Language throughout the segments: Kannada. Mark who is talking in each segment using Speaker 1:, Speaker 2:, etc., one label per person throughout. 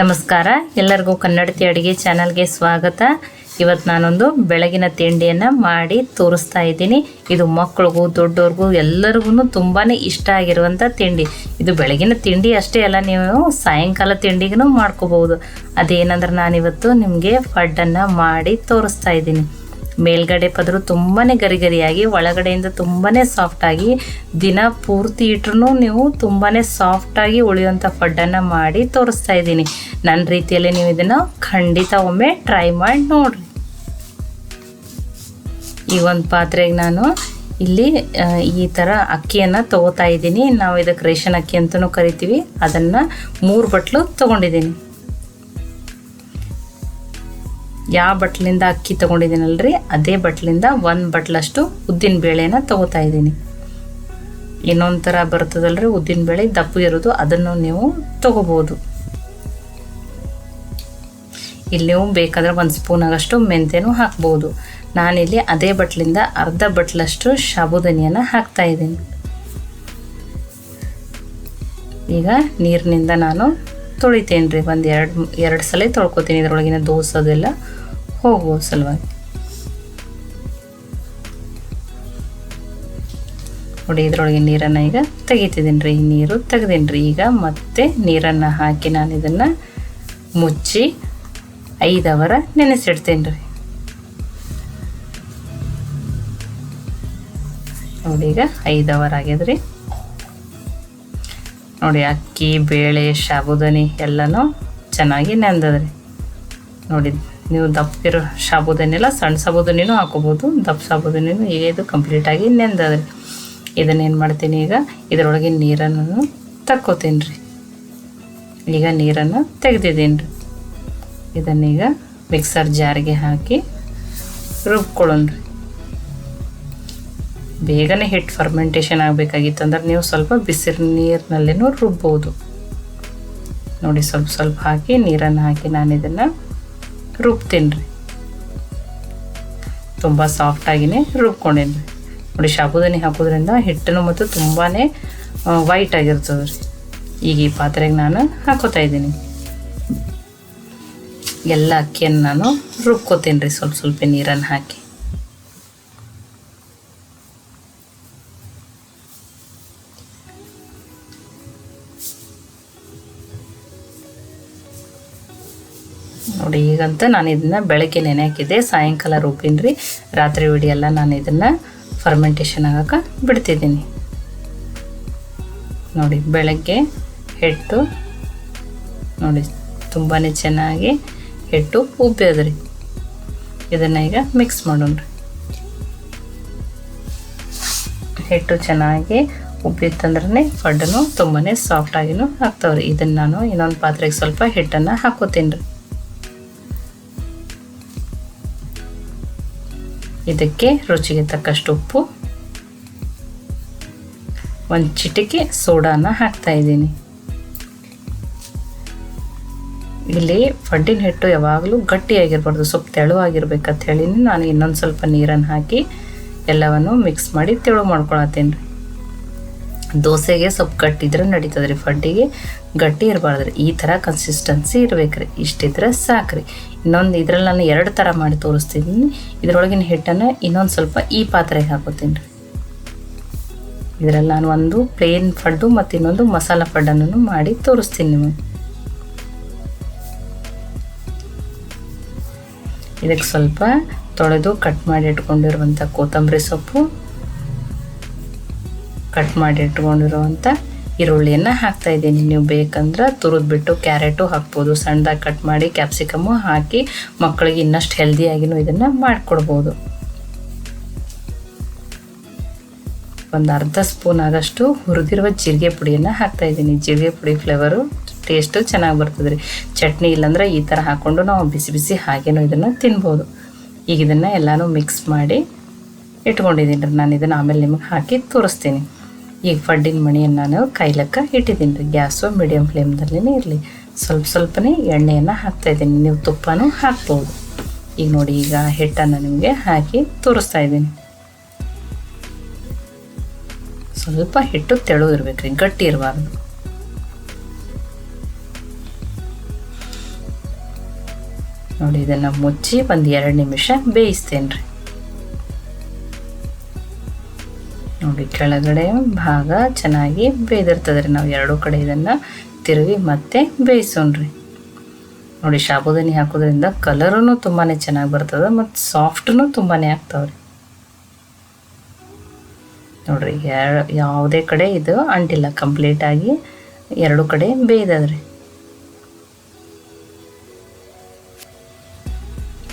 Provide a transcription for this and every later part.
Speaker 1: ನಮಸ್ಕಾರ. ಎಲ್ಲರಿಗೂ ಕನ್ನಡತಿ ಅಡುಗೆ ಚಾನಲ್ಗೆ ಸ್ವಾಗತ. ಇವತ್ತು ನಾನೊಂದು ಬೆಳಗಿನ ತಿಂಡಿಯನ್ನು ಮಾಡಿ ತೋರಿಸ್ತಾ ಇದ್ದೀನಿ. ಇದು ಮಕ್ಕಳಿಗೂ ದೊಡ್ಡವ್ರಿಗೂ ಎಲ್ಲರಿಗೂ ತುಂಬಾ ಇಷ್ಟ ಆಗಿರುವಂಥ ತಿಂಡಿ. ಇದು ಬೆಳಗಿನ ತಿಂಡಿ ಅಷ್ಟೇ ಅಲ್ಲ, ನೀವು ಸಾಯಂಕಾಲ ತಿಂಡಿಗೂ ಮಾಡ್ಕೋಬೋದು ಅದೇನಂದ್ರೆ ನಾನಿವತ್ತು ನಿಮಗೆ ಫಡ್ಡನ್ನು ಮಾಡಿ ತೋರಿಸ್ತಾ ಇದ್ದೀನಿ. ಮೇಲ್ಗಡೆ ಪದರು ತುಂಬಾ ಗರಿಗರಿಯಾಗಿ, ಒಳಗಡೆಯಿಂದ ತುಂಬಾ ಸಾಫ್ಟಾಗಿ ದಿನ ಪೂರ್ತಿ ಇಟ್ರೂ ನೀವು ತುಂಬಾ ಸಾಫ್ಟಾಗಿ ಉಳಿಯುವಂಥ ಫಡ್ಡನ್ನು ಮಾಡಿ ತೋರಿಸ್ತಾ ಇದ್ದೀನಿ. ನನ್ನ ರೀತಿಯಲ್ಲಿ ನೀವು ಇದನ್ನು ಖಂಡಿತ ಒಮ್ಮೆ ಟ್ರೈ ಮಾಡಿ ನೋಡಿರಿ. ಈ ಒಂದು ಪಾತ್ರೆಗೆ ನಾನು ಇಲ್ಲಿ ಈ ಥರ ಅಕ್ಕಿಯನ್ನು ತೊಗೋತಾ ಇದ್ದೀನಿ. ನಾವು ಇದಕ್ಕೆ ರೇಷನ್ ಅಕ್ಕಿ ಅಂತಲೂ ಕರಿತೀವಿ. ಅದನ್ನು ಮೂರು ಬಟ್ಲು ತೊಗೊಂಡಿದ್ದೀನಿ. ಯಾವ ಬಟ್ಲಿಂದ ಅಕ್ಕಿ ತೊಗೊಂಡಿದ್ದೀನಲ್ರಿ? ಅದೇ ಬಟ್ಲಿಂದ ಒಂದು ಬಟ್ಲಷ್ಟು ಉದ್ದಿನ ಬೇಳೆನ ತೊಗೋತಾ ಇದ್ದೀನಿ. ಇನ್ನೊಂದು ಥರ ಬರ್ತದಲ್ರಿ, ಉದ್ದಿನ ಬೇಳೆ, ದಪ್ಪ ಇರೋದು, ಅದನ್ನು ನೀವು ತೊಗೋಬೋದು. ಇಲ್ಲಿ ನೀವು ಬೇಕಾದ್ರೆ ಒಂದು ಸ್ಪೂನ್ ಆಗಷ್ಟು ಮೆಂತೆನೂ ಹಾಕ್ಬೋದು. ನಾನಿಲ್ಲಿ ಅದೇ ಬಟ್ಲಿಂದ ಅರ್ಧ ಬಟ್ಲಷ್ಟು ಸಾಬುದನಿಯನ್ನು ಹಾಕ್ತಾ ಇದ್ದೀನಿ. ಈಗ ನೀರಿನಿಂದ ನಾನು ತೊಳಿತೇನೆ ರೀ ಒಂದು ಎರಡು ಎರಡು ಸಲ ತೊಳ್ಕೊತೀನಿ ಇದರೊಳಗಿನ ದೋಸೋದೆಲ್ಲ ಹೋಗುವ ಸಲುವಾಗಿ. ನೋಡಿ ಇದರೊಳಗೆ ನೀರನ್ನು ಈಗ ತೆಗಿತಿದ್ದೀನಿ ರೀ ನೀರು ತೆಗ್ದೀನಿ ರೀ ಈಗ ಮತ್ತೆ ನೀರನ್ನು ಹಾಕಿ ನಾನು ಇದನ್ನು ಮುಚ್ಚಿ ಐದು ಅವರ ನೆನೆಸಿಡ್ತೇನೆ ರೀ ನೋಡಿ ಈಗ ಐದು ಅವರ್ ಆಗ್ಯದ್ರಿ. ನೋಡಿ, ಅಕ್ಕಿ, ಬೇಳೆ ಸಾಬುದಾನಿ ಎಲ್ಲನೂ ಚೆನ್ನಾಗಿ ನೆಂದದ್ರಿ. ನೋಡಿ, ನೀವು ದಪ್ಪಿರೋ ಸಾಬುದಾನಿ ಎಲ್ಲ ಸಣ್ಣ ಸಾಬುದಾನಿನೂ ಹಾಕೋಬೋದು, ದಪ್ಪ ಸಾಬುದಾನಿನೂ ಈಗ ಇದು ಕಂಪ್ಲೀಟಾಗಿ ನೆಂದದ್ರಿ. ಇದನ್ನೇನು ಮಾಡ್ತೀನಿ ಈಗ, ಇದರೊಳಗೆ ನೀರನ್ನು ತಕ್ಕೋತೀನಿ ರೀ ಈಗ ನೀರನ್ನು ತೆಗೆದಿದ್ದೀನಿ ರೀ ಇದನ್ನೀಗ ಮಿಕ್ಸರ್ ಜಾರಿಗೆ ಹಾಕಿ ರುಬ್ಕೊಳ್ಳೋಣ ಬೇಗನೆ ಹಿಟ್ಟು ಫರ್ಮೆಂಟೇಷನ್ ಆಗಬೇಕಾಗಿತ್ತು ಅಂದರೆ ನೀವು ಸ್ವಲ್ಪ ಬಿಸಿರು ನೀರಿನಲ್ಲೇನೂ ರುಬ್ಬೋದು. ನೋಡಿ, ಸ್ವಲ್ಪ ಸ್ವಲ್ಪ ಹಾಕಿ, ನೀರನ್ನು ಹಾಕಿ ನಾನು ಇದನ್ನು ರುಬ್ತೀನಿ ರೀ. ತುಂಬ ಸಾಫ್ಟಾಗಿನೇ ರುಬ್ಕೊಂಡೇನಿ ರೀ ನೋಡಿ ಸಾಬುದಾನಿ ಹಾಕೋದ್ರಿಂದ ಹಿಟ್ಟನ್ನು ಮತ್ತು ತುಂಬಾ ವೈಟ್ ಆಗಿರ್ತದೆ ರೀ. ಈಗ ಈ ಪಾತ್ರೆಗೆ ನಾನು ಹಾಕೋತಾ ಇದ್ದೀನಿ. ಎಲ್ಲ ಅಕ್ಕಿಯನ್ನು ನಾನು ರುಬ್ಕೋತೀನಿ ರೀ, ಸ್ವಲ್ಪ ಸ್ವಲ್ಪ ನೀರನ್ನು ಹಾಕಿ. ಈಗಂತ ನಾನು ಇದನ್ನು ಬೆಳಗ್ಗೆ ನೆನೆ ಹಾಕಿದ್ದೆ. ಸಾಯಂಕಾಲ ರುಬ್ಬಿನಿ ರೀ ರಾತ್ರಿ ಎಲ್ಲ ನಾನು ಇದನ್ನು ಫರ್ಮೆಂಟೇಷನ್ ಆಗೋಕೆ ಬಿಡ್ತಿದ್ದೀನಿ. ನೋಡಿ, ಬೆಳಗ್ಗೆ ಹಿಟ್ಟು, ನೋಡಿ ತುಂಬಾ ಚೆನ್ನಾಗಿ ಹಿಟ್ಟು ಉಬ್ಬಿದ್ರಿ ಇದನ್ನು ಈಗ ಮಿಕ್ಸ್ ಮಾಡೋಣ ಹಿಟ್ಟು ಚೆನ್ನಾಗಿ ಉಬ್ಬಿತ್ತಂದ್ರೆ ಫಡ್ಡನು ತುಂಬಾ ಸಾಫ್ಟಾಗಿನೂ ಆಗ್ತಾವ್ರಿ. ಇದನ್ನು ನಾನು ಇನ್ನೊಂದು ಪಾತ್ರೆಗೆ ಸ್ವಲ್ಪ ಹಿಟ್ಟನ್ನು ಹಾಕೋತೀನಿ ರೀ ಇದಕ್ಕೆ ರುಚಿಗೆ ತಕ್ಕಷ್ಟು ಉಪ್ಪು. ಒಂದು ಚಿಟಿಕೆ ಸೋಡಾನ ಹಾಕ್ತಾ ಇದ್ದೀನಿ. ಇಲ್ಲಿ ಫಡ್ಡಿನ ಹಿಟ್ಟು ಯಾವಾಗಲೂ ಗಟ್ಟಿಯಾಗಿರ್ಬಾರ್ದು, ಸ್ವಲ್ಪ ತೆಳುವಾಗಿರ್ಬೇಕಂತ ಹೇಳಿ ನಾನು ಇನ್ನೊಂದು ಸ್ವಲ್ಪ ನೀರನ್ನು ಹಾಕಿ ಎಲ್ಲವನ್ನು ಮಿಕ್ಸ್ ಮಾಡಿ ತೆಳು ಮಾಡ್ಕೊಳತ್ತೀನಿ. ರೀ ದೋಸೆಗೆ ಸ್ವಲ್ಪ ಗಟ್ಟಿದ್ರೆ ನಡೀತದೆ ರೀ ಫಡ್ಡಿಗೆ ಗಟ್ಟಿ ಇರಬಾರ್ದ್ರಿ. ಈ ಥರ ಕನ್ಸಿಸ್ಟೆನ್ಸಿ ಇರ್ಬೇಕು ರೀ ಇಷ್ಟಿದ್ರೆ ಸಾಕು ರೀ ಇನ್ನೊಂದು ಇದ್ರಲ್ಲಿ ನಾನು ಎರಡು ಥರ ಮಾಡಿ ತೋರಿಸ್ತಿದ್ದೀನಿ ಇದ್ರೊಳಗಿನ ಹಿಟ್ಟನ್ನು ಇನ್ನೊಂದು ಸ್ವಲ್ಪ ಈ ಪಾತ್ರೆಗೆ ಹಾಕೋತೀನಿ. ರೀ ಇದರಲ್ಲಿ ನಾನು ಒಂದು ಪ್ಲೇನ್ ಫಡ್ಡು ಮತ್ತು ಇನ್ನೊಂದು ಮಸಾಲ ಫಡ್ಡನ್ನು ಮಾಡಿ ತೋರಿಸ್ತೀನಿ ನಿಮಗೆ. ಇದಕ್ಕೆ ಸ್ವಲ್ಪ ತೊಳೆದು ಕಟ್ ಮಾಡಿ ಇಟ್ಕೊಂಡಿರುವಂಥ ಕೊತ್ತಂಬರಿ ಸೊಪ್ಪು. ಕಟ್ ಮಾಡಿ ಇಟ್ಕೊಂಡಿರುವಂಥ ಈರುಳ್ಳಿಯನ್ನು ಹಾಕ್ತಾ ಇದ್ದೀನಿ. ನೀವು ಬೇಕಂದ್ರೆ ತುರಿದ್ಬಿಟ್ಟು ಕ್ಯಾರೆಟು ಹಾಕ್ಬೋದು. ಸಣ್ಣದಾಗಿ ಕಟ್ ಮಾಡಿ ಕ್ಯಾಪ್ಸಿಕಮ್ಮು ಹಾಕಿ ಮಕ್ಕಳಿಗೆ ಇನ್ನಷ್ಟು ಹೆಲ್ದಿಯಾಗಿನೂ ಇದನ್ನು ಮಾಡಿಕೊಡ್ಬೋದು. ಒಂದು ಅರ್ಧ ಸ್ಪೂನ್ ಆದಷ್ಟು ಹುರಿದಿರುವ ಜೀರಿಗೆ ಪುಡಿಯನ್ನು ಹಾಕ್ತಾ ಇದ್ದೀನಿ. ಜೀರಿಗೆ ಪುಡಿ ಫ್ಲೇವರು ಟೇಸ್ಟು ಚೆನ್ನಾಗಿ ಬರ್ತದೆ ರೀ. ಚಟ್ನಿ ಇಲ್ಲಾಂದ್ರೆ ಈ ಥರ ಹಾಕ್ಕೊಂಡು ನಾವು ಬಿಸಿ ಬಿಸಿ ಹಾಗೇನೂ ಇದನ್ನು ತಿನ್ಬೋದು. ಈಗ ಇದನ್ನು ಎಲ್ಲನೂ ಮಿಕ್ಸ್ ಮಾಡಿ ಇಟ್ಕೊಂಡಿದ್ದೀನಿ ರೀ. ನಾನು ಇದನ್ನು ಆಮೇಲೆ ನಿಮಗೆ ಹಾಕಿ ತೋರಿಸ್ತೀನಿ. ಈಗ ಫಡ್ಡಿನ ಮಣಿಯನ್ನು ನಾನು ಕೈಲಕ್ಕ ಇಟ್ಟಿದ್ದೀನಿ ರೀ. ಗ್ಯಾಸು ಮೀಡಿಯಮ್ ಫ್ಲೇಮ್ದಲ್ಲೇ ಇರಲಿ. ಸ್ವಲ್ಪ ಸ್ವಲ್ಪನೇ ಎಣ್ಣೆಯನ್ನು ಹಾಕ್ತಾಯಿದ್ದೀನಿ ನೀವು ತುಪ್ಪನೂ ಹಾಕ್ಬೋದು. ಈಗ ನೋಡಿ, ಈಗ ಹಿಟ್ಟನ್ನು ನಿಮಗೆ ಹಾಕಿ ತೋರಿಸ್ತಾ ಇದ್ದೀನಿ. ಸ್ವಲ್ಪ ಹಿಟ್ಟು ತೆಳು ಇರ್ಬೇಕು ಗಟ್ಟಿ ಇರಬಾರ್ದು. ನೋಡಿ, ಇದನ್ನು ಮುಚ್ಚಿ ಒಂದು ಎರಡು ನಿಮಿಷ ಬೇಯಿಸ್ತೇನೆ ರೀ. ನೋಡಿ ಕೆಳಗಡೆ ಭಾಗ ಚೆನ್ನಾಗಿ ಬೇಯ್ದಿರ್ತದೆ ರೀ. ನಾವು ಎರಡೂ ಕಡೆ ಇದನ್ನು ತಿರುವಿ ಮತ್ತೆ ಬೇಯಿಸೋಣ್ರಿ. ನೋಡಿ ಸಾಬುದಾನಿ ಹಾಕೋದ್ರಿಂದ ಕಲರೂ ತುಂಬಾ ಚೆನ್ನಾಗಿ ಬರ್ತದೆ ಮತ್ತು ಸಾಫ್ಟ್ನು ತುಂಬಾ ಆಗ್ತಾವ್ರಿ ನೋಡಿರಿ ಯಾವುದೇ ಕಡೆ ಇದು ಅಂಟಿಲ್ಲ. ಕಂಪ್ಲೀಟಾಗಿ ಎರಡು ಕಡೆ ಬೇಯ್ದದ್ರಿ.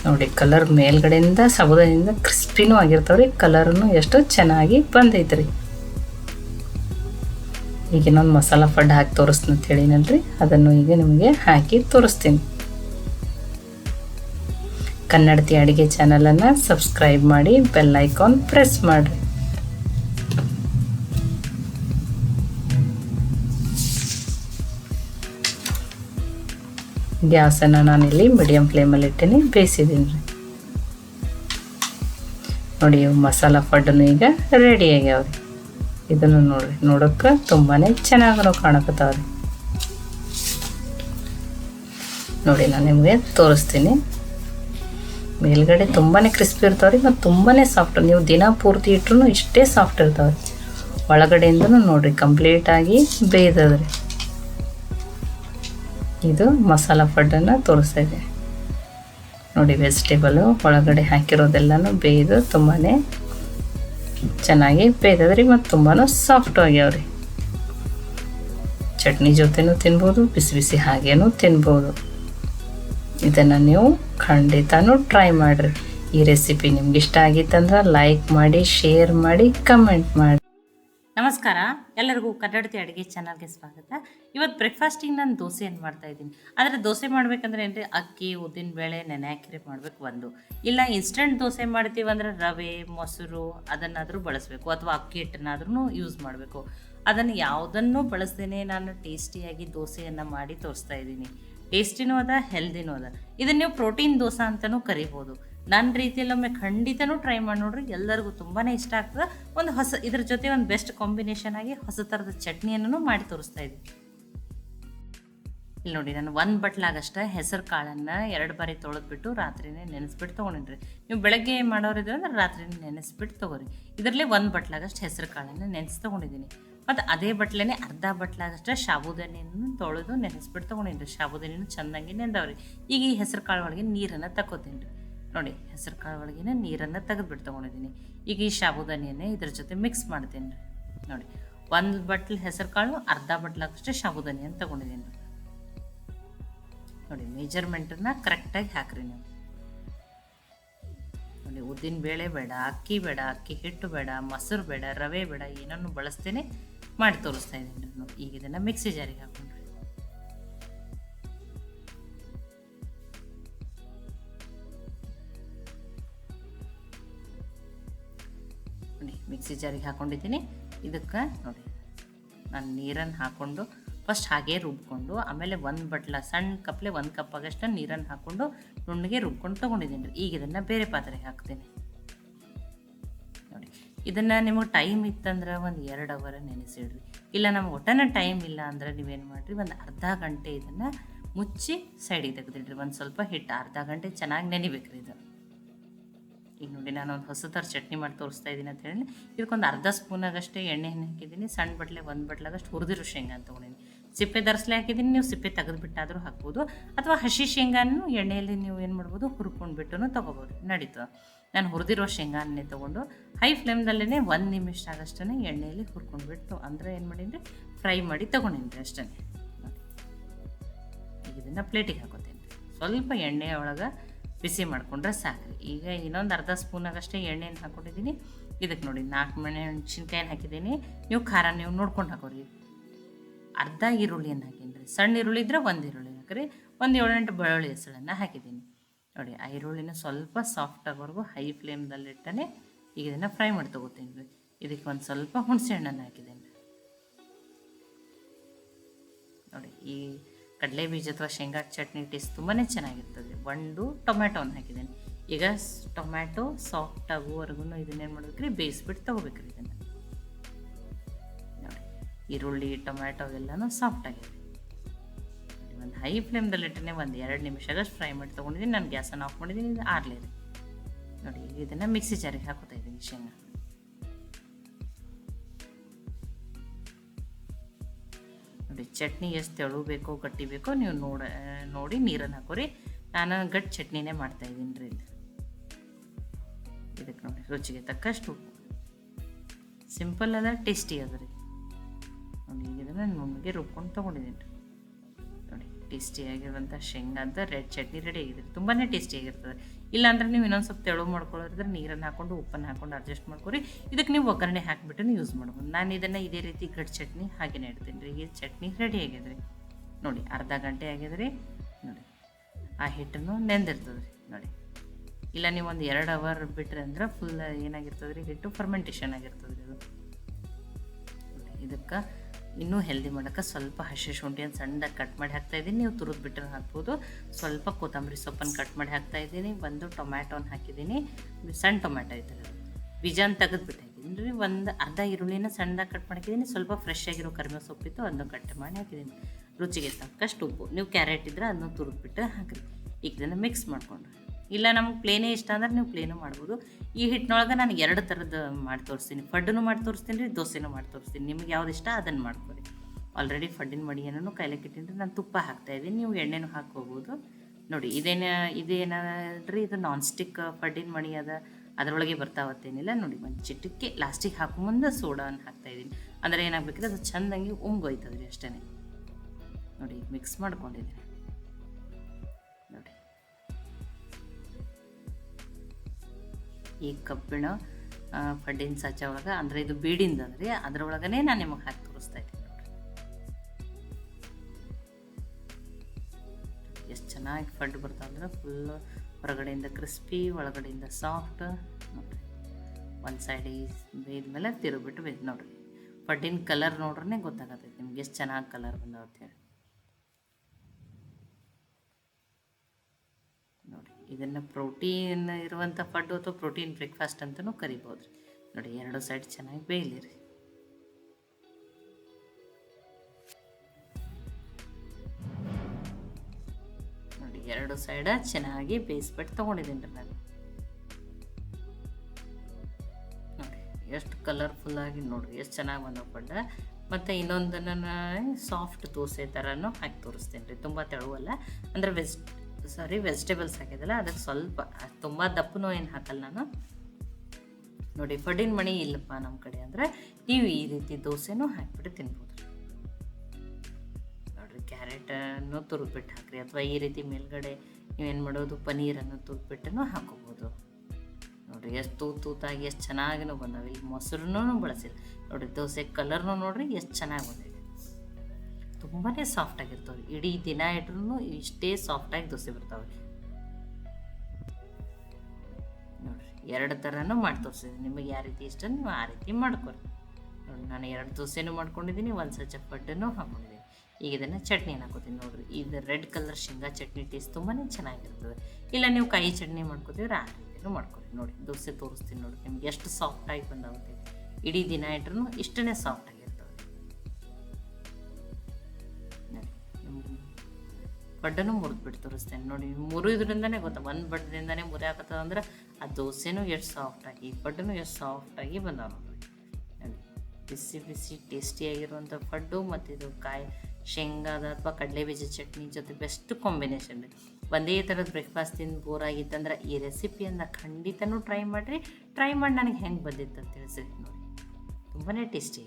Speaker 1: ನೋಡಿ ಕಲರ್ ಮೇಲ್ಗಡೆಯಿಂದ ಸಮುದಾಯದಿಂದ ಕ್ರಿಸ್ಪಿನೂ ಆಗಿರ್ತಾವ್ರಿ. ಕಲರ್ನು ಎಷ್ಟು ಚೆನ್ನಾಗಿ ಬಂದೈತ್ರಿ. ಈಗ ಇನ್ನೊಂದು ಮಸಾಲ ಫಡ್ ಹಾಕಿ ತೋರಿಸ್ತೀನಿ ಅಂತ ಹೇಳಿನಲ್ರಿ. ಅದನ್ನು ಈಗ ನಿಮಗೆ ಹಾಕಿ ತೋರಿಸ್ತೀನಿ. ಕನ್ನಡತಿ ಅಡುಗೆ ಚಾನಲನ್ನು ಸಬ್ಸ್ಕ್ರೈಬ್ ಮಾಡಿ ಬೆಲ್ ಐಕಾನ್ ಪ್ರೆಸ್ ಮಾಡಿರಿ. ಗ್ಯಾಸನ್ನು ನಾನಿಲ್ಲಿ ಮೀಡಿಯಮ್ ಫ್ಲೇಮಲ್ಲಿ ಇಟ್ಟೀನಿ, ಬೇಯಿಸಿದ್ದೀನಿ ರೀ. ನೋಡಿ ಮಸಾಲ ಫಡ್ಡನ್ನು ಈಗ ರೆಡಿ ಆಗ್ಯಾವ್ರಿ. ಇದನ್ನು ನೋಡ್ರಿ, ನೋಡೋಕೆ ತುಂಬಾ ಚೆನ್ನಾಗೂ ಕಾಣಕತ್ತಾವ್ರಿ. ನೋಡಿ, ನಾನು ನಿಮಗೆ ತೋರಿಸ್ತೀನಿ. ಮೇಲ್ಗಡೆ ತುಂಬಾ ಕ್ರಿಸ್ಪಿ ರೀ ಮತ್ತು ತುಂಬಾ ಸಾಫ್ಟ್ ನೀವು ದಿನ ಪೂರ್ತಿ ಇಟ್ಟರು ಇಷ್ಟೇ ಸಾಫ್ಟ್ ಇರ್ತಾವ್ರಿ. ಒಳಗಡೆಯಿಂದನೂ ನೋಡಿರಿ ಕಂಪ್ಲೀಟಾಗಿ ಬೇಯ್ದದ್ರಿ. ಇದು ಮಸಾಲ ಪಡ್ಡನ್ನು ತೋರಿಸ್ತಾ ಇದೆ. ನೋಡಿ ವೆಜಿಟೇಬಲು ಒಳಗಡೆ ಹಾಕಿರೋದೆಲ್ಲನೂ ಬೇಯ್ದು ತುಂಬಾ ಚೆನ್ನಾಗಿ ಬೇಯ್ದದ್ರಿ ಮತ್ತು ತುಂಬಾ ಸಾಫ್ಟ್ ಆಗ್ಯಾವ್ರಿ ಚಟ್ನಿ ಜೊತೆನೂ ತಿನ್ಬೋದು, ಬಿಸಿ ಬಿಸಿ ಹಾಗೇನೂ ತಿನ್ಬೋದು. ಇದನ್ನು ನೀವು ಖಂಡಿತನೂ ಟ್ರೈ ಮಾಡಿರಿ. ಈ ರೆಸಿಪಿ ನಿಮ್ಗೆ ಇಷ್ಟ ಆಗಿತ್ತಂದ್ರೆ ಲೈಕ್ ಮಾಡಿ ಶೇರ್ ಮಾಡಿ ಕಮೆಂಟ್ ಮಾಡಿ. ನಮಸ್ಕಾರ. ಎಲ್ಲರಿಗೂ ಕನ್ನಡತಿ ಅಡುಗೆ ಚಾನಲ್ಗೆ ಸ್ವಾಗತ. ಇವತ್ತು ಬ್ರೇಕ್ಫಾಸ್ಟಿಗೆ ನಾನು ದೋಸೆಯನ್ನು ಮಾಡ್ತಾ ಇದ್ದೀನಿ? ಆದರೆ ದೋಸೆ ಮಾಡಬೇಕಂದ್ರೆ ಏನ್ರಿ? ಅಕ್ಕಿ, ಉದ್ದಿನ ಬೇಳೆ, ನೆನೆ ಹಾಕಿರಿ ಮಾಡಬೇಕು ಒಂದು. ಇಲ್ಲ ಇನ್ಸ್ಟೆಂಟ್ ದೋಸೆ ಮಾಡ್ತೀವಿ ರವೆ, ಮೊಸರು ಅದನ್ನಾದರೂ ಬಳಸಬೇಕು. ಅಥವಾ ಅಕ್ಕಿ ಹಿಟ್ಟನ್ನಾದ್ರೂ ಯೂಸ್ ಮಾಡಬೇಕು. ಅದನ್ನು ಯಾವುದನ್ನು ಬಳಸ್ದೇ ನಾನು ಟೇಸ್ಟಿಯಾಗಿ ದೋಸೆಯನ್ನು ಮಾಡಿ ತೋರಿಸ್ತಾ ಇದ್ದೀನಿ. ಟೇಸ್ಟಿನೂ ಅದ ಹೆಲ್ದಿನೂ ಅದ. ಇದನ್ನು ನೀವು ಪ್ರೋಟೀನ್ ದೋಸೆ ಅಂತಲೂ ಕರಿಬೋದು. ನನ್ನ ರೀತಿಯಲ್ಲೊಮ್ಮೆ ಖಂಡಿತನೂ ಟ್ರೈ ಮಾಡಿ ನೋಡ್ರಿ, ಎಲ್ಲರಿಗೂ ತುಂಬಾ ಇಷ್ಟ ಆಗ್ತದೆ. ಒಂದು ಹೊಸ, ಇದ್ರ ಜೊತೆ ಒಂದು ಬೆಸ್ಟ್ ಕಾಂಬಿನೇಷನ್ ಆಗಿ ಹೊಸ ಥರದ ಚಟ್ನಿಯನ್ನು ಮಾಡಿ ತೋರಿಸ್ತಾ ಇದ್ದೀನಿ ಇಲ್ಲಿ ನೋಡಿ, ನಾನು ಒಂದು ಬಟ್ಲಾಗಷ್ಟೇ ಹೆಸರು ಕಾಳನ್ನು ಎರಡು ಬಾರಿ ತೊಳೆದ್ಬಿಟ್ಟು ರಾತ್ರಿನೇ ನೆನೆಸ್ಬಿಟ್ಟು ತೊಗೊಂಡಿನ್ರಿ. ನೀವು ಬೆಳಗ್ಗೆ ಮಾಡೋರಿದ್ರೆ ಅಂದ್ರೆ ರಾತ್ರಿನೇ ನೆನೆಸ್ಬಿಟ್ಟು ತೊಗೊರಿ. ಇದರಲ್ಲಿ ಒಂದು ಬಟ್ಲಾಗಷ್ಟು ಹೆಸರು ಕಾಳನ್ನು ನೆನೆಸಿ ತೊಗೊಂಡಿದ್ದೀನಿ. ಮತ್ತು ಅದೇ ಬಟ್ಲೇ ಅರ್ಧ ಬಟ್ಲಾಗಷ್ಟೇ ಸಾಬುದಾನಿಯನ್ನು ತೊಳೆದು ನೆನೆಸ್ಬಿಟ್ಟು ತೊಗೊಂಡಿನ್ರಿ. ಸಾಬುದಾನಿನೂ ಚೆನ್ನಾಗಿ ನೆಂದವ್ರಿ ಈಗ ಈ ಹೆಸರು ಕಾಳು ಒಳಗೆ ನೀರನ್ನು ತಗೋತೀನಿ ರೀ ನೋಡಿ, ಹೆಸರು ಕಾಳು ಒಳಗಿನ ನೀರನ್ನು ತೆಗೆದುಬಿಟ್ಟು ತೊಗೊಂಡಿದ್ದೀನಿ. ಈಗ ಈ ಸಾಬುದಾನಿಯನ್ನೇ ಇದ್ರ ಜೊತೆ ಮಿಕ್ಸ್ ಮಾಡ್ತೀನಿ. ನೋಡಿ, ಒಂದು ಬಟ್ಲ್ ಹೆಸರು ಕಾಳು, ಅರ್ಧ ಬಟ್ಲಾಗಷ್ಟೇ ಶಾಬುದಾನಿಯನ್ನು ತೊಗೊಂಡಿದ್ದೀನಿ. ನೋಡಿ ಮೆಜರ್ಮೆಂಟನ್ನ ಕರೆಕ್ಟಾಗಿ ಹಾಕ್ರಿ ನೀವು. ನೋಡಿ, ಉದ್ದಿನ ಬೇಳೆ ಬೇಡ, ಅಕ್ಕಿ ಬೇಡ, ಅಕ್ಕಿ ಹಿಟ್ಟು ಬೇಡ, ಮೊಸರು ಬೇಡ, ರವೆ ಬೇಡ ಏನನ್ನು ಬಳಸ್ತೇನೆ, ಮಾಡಿ ತೋರಿಸ್ತಾ ಇದ್ದೀನಿ. ನಾನು ಈಗ ಇದನ್ನು ಮಿಕ್ಸಿ ಜಾರಿಗೆ ಹಾಕೊಂಡ್ರಿ ಮಿಕ್ಸಿ ಜಾರಿಗೆ ಹಾಕೊಂಡಿದ್ದೀನಿ. ಇದಕ್ಕೆ ನೋಡಿ, ನಾನು ನೀರನ್ನು ಹಾಕ್ಕೊಂಡು ಫಸ್ಟ್ ಹಾಗೆ ರುಬ್ಕೊಂಡು, ಆಮೇಲೆ ಒಂದು ಬಟ್ಲ ಸಣ್ಣ ಕಪ್ಲೆ ಒಂದು ಕಪ್ ಆಗಷ್ಟು ನೀರನ್ನು ಹಾಕ್ಕೊಂಡು ನುಣ್ಣಗೆ ರುಬ್ಕೊಂಡು ತೊಗೊಂಡಿದ್ದೀನಿ. ರೀ ಈಗ ಇದನ್ನು ಬೇರೆ ಪಾತ್ರೆಗೆ ಹಾಕ್ತೀನಿ. ನೋಡಿ, ಇದನ್ನು ನಿಮಗೆ ಟೈಮ್ ಇತ್ತಂದ್ರೆ ಒಂದು ಎರಡು ಅವರ್ ನೆನೆಸಿಡ್ರಿ. ಇಲ್ಲ, ನಮ್ಗೆ ಒಟ್ಟನ ಟೈಮ್ ಇಲ್ಲ ಅಂದ್ರೆ ನೀವೇನು ಮಾಡಿರಿ, ಒಂದು ಅರ್ಧ ಗಂಟೆ ಇದನ್ನು ಮುಚ್ಚಿ ಸೈಡಿಗೆ ತೆಗೆದಿಡ್ರಿ. ಒಂದು ಸ್ವಲ್ಪ ಹಿಟ್ಟು ಅರ್ಧ ಗಂಟೆ ಚೆನ್ನಾಗಿ ನೆನಿಬೇಕ್ರಿ ಇದು. ಈಗ ನೋಡಿ, ನಾನು ಒಂದು ಹೊಸ ಥರ ಚಟ್ನಿ ಮಾಡಿ ತೋರಿಸ್ತಾ ಇದ್ದೀನಿ ಅಂತ ಹೇಳಿ ಇದಕ್ಕೊಂದು ಅರ್ಧ ಸ್ಪೂನಾಗಷ್ಟೇ ಎಣ್ಣೆ ಹಾಕಿದ್ದೀನಿ. ಸಣ್ಣ ಬಟ್ಲೆ, ಒಂದು ಬಟ್ಲಾಗಷ್ಟು ಹುರಿದಿರೋ ಶೇಂಗಾ ಅಂತ ತೊಗೊಂಡಿನಿ ಸಿಪ್ಪೆ ದರ್ಸ್ಲೆ ಹಾಕಿದ್ದೀನಿ. ನೀವು ಸಿಪ್ಪೆ ತೆಗೆದುಬಿಟ್ಟಾದರೂ ಹಾಕ್ಬೋದು. ಅಥವಾ ಹಸಿ ಶೇಂಗಾನು ಎಣ್ಣೆಯಲ್ಲಿ ನೀವು ಏನು ಮಾಡ್ಬೋದು ಹುರ್ಕೊಂಡ್ಬಿಟ್ಟು ತೊಗೋಬೋದು. ನಡೀತು. ನಾನು ಹುರಿದಿರೋ ಶೇಂಗಾನೇ ತೊಗೊಂಡು ಹೈ ಫ್ಲೇಮ್ದಲ್ಲೇ ಒಂದು ನಿಮಿಷ ಆಗಷ್ಟೇ ಎಣ್ಣೆಯಲ್ಲಿ ಹುರ್ಕೊಂಡ್ಬಿಟ್ಟು, ಅಂದರೆ ಏನು ಮಾಡೀನಿ ಫ್ರೈ ಮಾಡಿ ತೊಗೊಂಡಿನಿ ಅಷ್ಟೇ ಇದನ್ನು ಪ್ಲೇಟಿಗೆ ಹಾಕೋತೀನಿ. ಸ್ವಲ್ಪ ಎಣ್ಣೆ ಒಳಗೆ ಬಿಸಿ ಮಾಡಿಕೊಂಡ್ರೆ ಸಾಕು ಈಗ ಇನ್ನೊಂದು ಅರ್ಧ ಸ್ಪೂನಾಗಷ್ಟೇ ಎಣ್ಣೆಯನ್ನು ಹಾಕ್ಕೊಂಡಿದ್ದೀನಿ ಇದಕ್ಕೆ ನೋಡಿ ನಾಲ್ಕು ಮಣೆ ಮೆಣಸಿನ್ಕಾಯಿನ ಹಾಕಿದ್ದೀನಿ. ನೀವು ಖಾರ ನೀವು ನೋಡ್ಕೊಂಡು ಹಾಕೋರಿ. ಅರ್ಧ ಈರುಳ್ಳಿಯನ್ನು ರೀ ಸಣ್ಣ ಈರುಳ್ಳಿ ಇದ್ದರೆ ಒಂದು ಈರುಳ್ಳಿ ಹಾಕಿರಿ. ಒಂದು ಏಳೆಂಟು ಬೆಳ್ಳುಳ್ಳಿ ಹೆಸಳನ್ನು ಹಾಕಿದ್ದೀನಿ. ನೋಡಿ, ಆ ಈರುಳ್ಳಿನ ಸ್ವಲ್ಪ ಸಾಫ್ಟ್ ಆಗೋವರೆಗೂ ಹೈ ಫ್ಲೇಮ್ದಲ್ಲಿಟ್ಟನೆ ಈಗ ಇದನ್ನು ಫ್ರೈ ಮಾಡಿ ತೊಗೋತೀನಿ ರೀ ಇದಕ್ಕೆ ಒಂದು ಸ್ವಲ್ಪ ಹುಣಸೆ ಹಣ್ಣನ್ನು ಹಾಕಿದ್ದೀನಿ. ನೋಡಿ, ಈ ಕಡಲೆ ಬೀಜ ಅಥವಾ ಶೇಂಗಾ ಚಟ್ನಿ ಟೇಸ್ಟ್ ತುಂಬಾ ಚೆನ್ನಾಗಿರ್ತದೆ. ಒಂದು ಟೊಮ್ಯಾಟೊನ ಹಾಕಿದ್ದೀನಿ. ಈಗ ಟೊಮ್ಯಾಟೊ ಸಾಫ್ಟ್ ಆಗುವವರೆಗೂ ಇದನ್ನೇನು ಮಾಡ್ಬೇಕ್ರಿ? ಬೇಯಿಸ್ಬಿಟ್ಟು ತೊಗೋಬೇಕ್ರಿ ಇದನ್ನು. ನೋಡಿ, ಈರುಳ್ಳಿ, ಟೊಮ್ಯಾಟೊ ಎಲ್ಲನೂ ಸಾಫ್ಟ್ ಆಗಿದೆ. ಒಂದು ಹೈ ಫ್ಲೇಮ್ದಲ್ಲಿಟ್ಟನೆ ಒಂದು ಎರಡು ನಿಮಿಷಗಷ್ಟು ಫ್ರೈ ಮಾಡಿ ತೊಗೊಂಡಿದ್ದೀನಿ. ನಾನು ಗ್ಯಾಸನ್ನು ಆಫ್ ಮಾಡಿದ್ದೀನಿ, ಇದು ರೀ ನೋಡಿ ಇದನ್ನು ಮಿಕ್ಸಿ ಜಾರಿಗೆ ಹಾಕೋತಾ ಇದ್ದೀನಿ ಶೇಂಗಾ. ಚಟ್ನಿ ಎಷ್ಟು ತೆಳು ಬೇಕೋ ಗಟ್ಟಿ ಬೇಕೋ ನೀವು ನೋಡ, ನೋಡಿ ನೀರನ್ನು ಹಾಕೋರಿ. ನಾನು ಗಟ್ಟಿ ಚಟ್ನಿನೇ ಮಾಡ್ತಾ ಇದ್ದೀನಿ ರೀ ಇದು. ಇದಕ್ಕೆ ನೋಡಿ, ರುಚಿಗೆ ತಕ್ಕಷ್ಟು ಉಪ್ಪು. ಸಿಂಪಲ್ ಅದ ಟೇಸ್ಟಿ ಅದ ರೀ. ನೋಡಿ ಈಗ ಇದನ್ನು ನುಣ್ಣಗೆ ರುಬ್ಕೊಂಡು ತೊಗೊಂಡಿದ್ದೀನಿ ರೀ. ನೋಡಿ ಟೇಸ್ಟಿಯಾಗಿರುವಂಥ ಶೇಂಗಾದ ರೆಡ್ ಚಟ್ನಿ ರೆಡಿ ಆಗಿದೆ. ತುಂಬಾ ಟೇಸ್ಟಿಯಾಗಿರ್ತದೆ ಇಲ್ಲಾಂದ್ರೆ ನೀವು ಇನ್ನೊಂದು ಸ್ವಲ್ಪ ತೆಳು ಮಾಡ್ಕೊಳ್ಳೋದ್ರೆ ನೀರನ್ನು ಹಾಕೊಂಡು, ಉಪ್ಪನ್ನು ಹಾಕೊಂಡು ಅಡ್ಜಸ್ಟ್ ಮಾಡ್ಕೊರಿ. ಇದಕ್ಕೆ ನೀವು ಒಗ್ಗರಣೆ ಹಾಕಿಬಿಟ್ಟು ಯೂಸ್ ಮಾಡ್ಬೋದು. ನಾನು ಇದನ್ನು ಇದೇ ರೀತಿ ಗಡ್ ಚಟ್ನಿ ಹಾಗೇನೇ ಇಡ್ತೀನಿ ರೀ. ಈ ಚಟ್ನಿ ರೆಡಿ ಆಗ್ಯದ ರೀ ನೋಡಿ, ಅರ್ಧ ಗಂಟೆ ಆಗ್ಯದ ರೀ ನೋಡಿ, ಆ ಹಿಟ್ಟನ್ನು ನೆಂದಿರ್ತದೆ ರೀ ನೋಡಿ, ಇಲ್ಲ ನೀವು ಒಂದು ಎರಡು ಅವರ್ ಬಿಟ್ರೆ ಅಂದ್ರೆ ಫುಲ್ ಏನಾಗಿರ್ತದೆ ರೀ ಹಿಟ್ಟು ಫರ್ಮೆಂಟೇಷನ್ ಆಗಿರ್ತದೆ ರೀ ಅದು ಇದಕ್ಕೆ ಇನ್ನೂ ಹೆಲ್ದಿ ಮಾಡೋಕ್ಕೆ ಸ್ವಲ್ಪ ಹಸಿ ಶುಂಠಿಯನ್ನು ಸಣ್ಣದಾಗಿ ಕಟ್ ಮಾಡಿ ಹಾಕ್ತಾ ಇದ್ದೀನಿ. ನೀವು ತುರಿದು ಬಿಟ್ಟರೆ ಹಾಕ್ಬೋದು. ಸ್ವಲ್ಪ ಕೊತ್ತಂಬರಿ ಸೊಪ್ಪನ್ನು ಕಟ್ ಮಾಡಿ ಹಾಕ್ತಾ ಇದ್ದೀನಿ. ಒಂದು ಟೊಮ್ಯಾಟೊನ ಹಾಕಿದ್ದೀನಿ. ಸಣ್ಣ ಟೊಮ್ಯಾಟೊ ಐತೆ ಬೀಜನ ತೆಗೆದು ಬಿಟ್ಟಿದ್ದೀನಿ ರೀ ಒಂದು ಅರ್ಧ ಈರುಳ್ಳಿನ ಸಣ್ಣದಾಗಿ ಕಟ್ ಮಾಡಿದ್ದೀನಿ ಸ್ವಲ್ಪ ಫ್ರೆಶ್ ಆಗಿರೋ ಕರ್ಮೆ ಸೊಪ್ಪಿತ್ತು ಅದನ್ನು ಕಟ್ ಮಾಡಿ ಹಾಕಿದ್ದೀನಿ. ರುಚಿಗೆ ತಕ್ಕಷ್ಟು ಉಪ್ಪು. ನೀವು ಕ್ಯಾರೆಟ್ ಇದ್ದರೆ ಅದನ್ನು ತುರಿದ್ಬಿಟ್ಟು ಹಾಕಿರಿ. ಈಗ ಮಿಕ್ಸ್ ಮಾಡ್ಕೊಂಡ್ರಿ. ಇಲ್ಲ, ನಮ್ಗೆ ಪ್ಲೇನೇ ಇಷ್ಟ ಅಂದ್ರೆ ನೀವು ಪ್ಲೇನೂ ಮಾಡ್ಬೋದು. ಈ ಹಿಟ್ಟಿನೊಳಗೆ ನಾನು ಎರಡು ಥರದ ಮಾಡಿ ತೋರಿಸ್ತೀನಿ. ಫಡ್ಡನ್ನು ಮಾಡಿ ತೋರಿಸ್ತೀನಿ ರೀ, ದೋಸೆನೂ ಮಾಡಿ ತೋರಿಸ್ತೀನಿ. ನಿಮ್ಗೆ ಯಾವ್ದು ಇಷ್ಟ ಅದನ್ನು ಮಾಡ್ಕೊಳ್ರಿ ಆಲ್ರೆಡಿ ಫಡ್ಡಿನ ಮಡಿಯನ್ನು ಕೈಲಕ್ಕೆ ಇಟ್ಟಿನಿ ನಾನು ತುಪ್ಪ ಹಾಕ್ತಾಯಿದ್ದೀನಿ ನೀವು ಎಣ್ಣೆನೂ ಹಾಕ್ಕೋಬೋದು ನೋಡಿ, ಇದೇನ ಇದೇನಲ್ರಿ ಇದು ನಾನ್ ಸ್ಟಿಕ್ ಫಡ್ಡಿನ ಮಡಿ ಅದ, ಅದರೊಳಗೆ ಬರ್ತಾವತ್ತೇನಿಲ್ಲ. ನೋಡಿ, ಒಂದು ಚಿಟ್ಟಕ್ಕೆ ಲಾಸ್ಟಿಗೆ ಹಾಕೋ ಮುಂದೆ ಸೋಡಾನ ಹಾಕ್ತಾಯಿದ್ದೀನಿ ಅಂದರೆ ಏನಾಗಬೇಕಿದ್ರೆ ಅದು ಚೆಂದಂಗೆ ಉಂಗೋಯ್ತದ್ರಿ ಅಷ್ಟೇ ನೋಡಿ ಮಿಕ್ಸ್ ಮಾಡ್ಕೊಂಡಿದ್ದೀನಿ. ಈ ಕಬ್ಬಿಣ ಪಡ್ಡಿನ ಸಚ ಒಳಗೆ, ಅಂದರೆ ಇದು ಬೀಡಿಂದ ರೀ ಅದ್ರೊಳಗನೆ ನಾನು ನಿಮಗೆ ಹಾಕಿ ತೋರಿಸ್ತಾ ಇದ್ದೀನಿ ನೋಡ್ರಿ. ಎಷ್ಟು ಚೆನ್ನಾಗಿ ಫಡ್ ಬರ್ತಾವಂದ್ರೆ ಫುಲ್ ಹೊರಗಡೆಯಿಂದ ಕ್ರಿಸ್ಪಿ ಒಳಗಡೆಯಿಂದ ಸಾಫ್ಟ್ ನೋಡ್ರಿ. ಒಂದು ಸೈಡ್ ಬೇಯ್ದ್ಮೇಲೆ ತಿರುಗಿಬಿಟ್ಟು ಬೇಯ್ದು ನೋಡ್ರಿ. ಪಡ್ಡಿನ ಕಲರ್ ನೋಡ್ರೇ ಗೊತ್ತಾಗತ್ತೈತಿ ನಿಮ್ಗೆ ಎಷ್ಟು ಚೆನ್ನಾಗಿ ಕಲರ್ ಬಂದಾವ ಅಂತೇಳಿ ನೋಡಿ ಇದನ್ನು ಪ್ರೋಟೀನ್ ಇರುವಂಥ ಫಡ್ ಅಥವಾ ಪ್ರೋಟೀನ್ ಬ್ರೇಕ್ಫಾಸ್ಟ್ ಅಂತಲೂ ಕರಿಬೋದು ರೀ ನೋಡಿ, ಎರಡು ಸೈಡ್ ಚೆನ್ನಾಗಿ ಬೇಯಲಿರಿ. ನೋಡಿ, ಎರಡು ಸೈಡ ಚೆನ್ನಾಗಿ ಬೇಯಿಸ್ಬಿಟ್ಟು ತೊಗೊಂಡಿದ್ದೀನಿ ರೀ ನಾನು. ನೋಡಿ, ಎಷ್ಟು ಕಲರ್ಫುಲ್ಲಾಗಿ ನೋಡಿ ಎಷ್ಟು ಚೆನ್ನಾಗಿ ಬಂದ ಪಡ್ಡ ಮತ್ತು ಇನ್ನೊಂದನ್ನು ಸಾಫ್ಟ್ ದೋಸೆ ಥರನೂ ಹಾಕಿ ತೋರಿಸ್ತೀನಿ ರೀ ತುಂಬ ತೆಳುವಲ್ಲ. ಅಂದರೆ ವೆಜ್ ಸಾರಿ ವೆಜಿಟೇಬಲ್ಸ್ ಹಾಕಿದ್ದಲ್ಲ ಅದಕ್ಕೆ ಸ್ವಲ್ಪ ತುಂಬ ದಪ್ಪನೂ ಏನು ಹಾಕಲ್ಲ ನಾನು. ನೋಡಿ ಫಡಿನ ಮಣಿ ಇಲ್ಲಪ್ಪ ನಮ್ಮ ಕಡೆ ಅಂದರೆ, ನೀವು ಈ ರೀತಿ ದೋಸೆನೂ ಹಾಕಿಬಿಟ್ಟು ತಿನ್ಬೋದು. ನೋಡಿರಿ ಕ್ಯಾರೆಟನ್ನು ತುರುಬಿಟ್ಟು ಹಾಕ್ರಿ, ಅಥವಾ ಈ ರೀತಿ ಮೇಲ್ಗಡೆ ನೀವೇನು ಮಾಡೋದು ಪನೀರನ್ನು ತುರಿದ್ಬಿಟ್ಟು ಹಾಕೋಬೋದು. ನೋಡಿರಿ, ಎಷ್ಟು ತೂತು ತೂತಾಗಿ, ಎಷ್ಟು ಚೆನ್ನಾಗಿನೂ ಬಂದಾವೆ. ಈ ಮೊಸರನ್ನೂ ಬಳಸಿಲ್ಲ. ನೋಡಿರಿ, ದೋಸೆ ಕಲರ್ನು ನೋಡಿರಿ, ಎಷ್ಟು ಚೆನ್ನಾಗಿ ಬಂದಿದೆ. ತುಂಬಾ ಸಾಫ್ಟ್ ಆಗಿರ್ತವೆ. ಇಡೀ ದಿನ ಇಟ್ರೂ ಇಷ್ಟೇ ಸಾಫ್ಟಾಗಿ ದೋಸೆ ಬರ್ತಾವೆ. ನೋಡ್ರಿ, ಎರಡು ಥರನೂ ಮಾಡಿ ತೋರಿಸಿದ್ದೀನಿ ನಿಮಗೆ ಯಾವ ರೀತಿ ಇಷ್ಟ ನೀವು ಆ ರೀತಿ ಮಾಡ್ಕೊರಿ. ನೋಡಿ ನಾನು ಎರಡು ದೋಸೆನೂ ಮಾಡ್ಕೊಂಡಿದ್ದೀನಿ ಒಂದು ಸಲ ಚಪ್ಪಟ್ಟನು ಹಾಕ್ಕೊಂಡಿದ್ದೀನಿ ಈಗ ಇದನ್ನು ಚಟ್ನಿ ಹಾಕೋತೀನಿ. ನೋಡ್ರಿ, ಇದು ರೆಡ್ ಕಲರ್ ಶೇಂಗಾ ಚಟ್ನಿ ಟೇಸ್ಟ್ ತುಂಬಾ ಚೆನ್ನಾಗಿರ್ತದೆ. ಇಲ್ಲ ನೀವು ಕಾಯಿ ಚಟ್ನಿ ಮಾಡ್ಕೋತೀವ್ರಿ ಆ ರೀತಿನೂ ಮಾಡ್ಕೊರಿ. ನೋಡಿ, ದೋಸೆ ತೋರಿಸ್ತೀನಿ ನೋಡಿ ನಿಮ್ಗೆ ಎಷ್ಟು ಸಾಫ್ಟಾಗಿ ಬಂದಾಗುತ್ತೆ ಇಡೀ ದಿನ ಇಟ್ರೂ ಇಷ್ಟೇ ಸಾಫ್ಟ್ ಬಡ್ಡನು ಮುರಿದ್ಬಿಟ್ಟು ತೋರಿಸ್ತೇನೆ ನೋಡಿ ಮುರಿಯೋದ್ರಿಂದನೇ ಗೊತ್ತಾ, ಒಂದು ಬಡ್ಡದಿಂದನೇ ಮುರಿಯಾಕತ್ತದ ಅಂದ್ರೆ ಆ ದೋಸೆನೂ ಎಷ್ಟು ಸಾಫ್ಟಾಗಿ ಬಡ್ಡನು ಎಷ್ಟು ಸಾಫ್ಟಾಗಿ ಬಂದಾವ ನೋಡಿ, ಬಿಸಿ ಬಿಸಿ ಟೇಸ್ಟಿಯಾಗಿರುವಂಥ ಪಡ್ಡು ಮತ್ತು ಇದು ಕಾಯಿ ಶೇಂಗಾದ ಅಥವಾ ಕಡಲೆ ಬೀಜ ಚಟ್ನಿ ಜೊತೆ ಬೆಸ್ಟ್ ಕಾಂಬಿನೇಷನ್ ಇದೆ ಒಂದೇ ಥರದ ಬ್ರೇಕ್ಫಾಸ್ಟ್ ತಿಂದು ಬೋರ್ ಆಗಿತ್ತಂದ್ರೆ ಈ ರೆಸಿಪಿಯನ್ನು ಖಂಡಿತನೂ ಟ್ರೈ ಮಾಡಿರಿ. ಟ್ರೈ ಮಾಡಿ, ನನಗೆ ಹೆಂಗೆ ಬಂದಿತ್ತು ಅಂತ ತಿಳಿಸಿ, ನೋಡಿ. ತುಂಬಾ ಟೇಸ್ಟಿ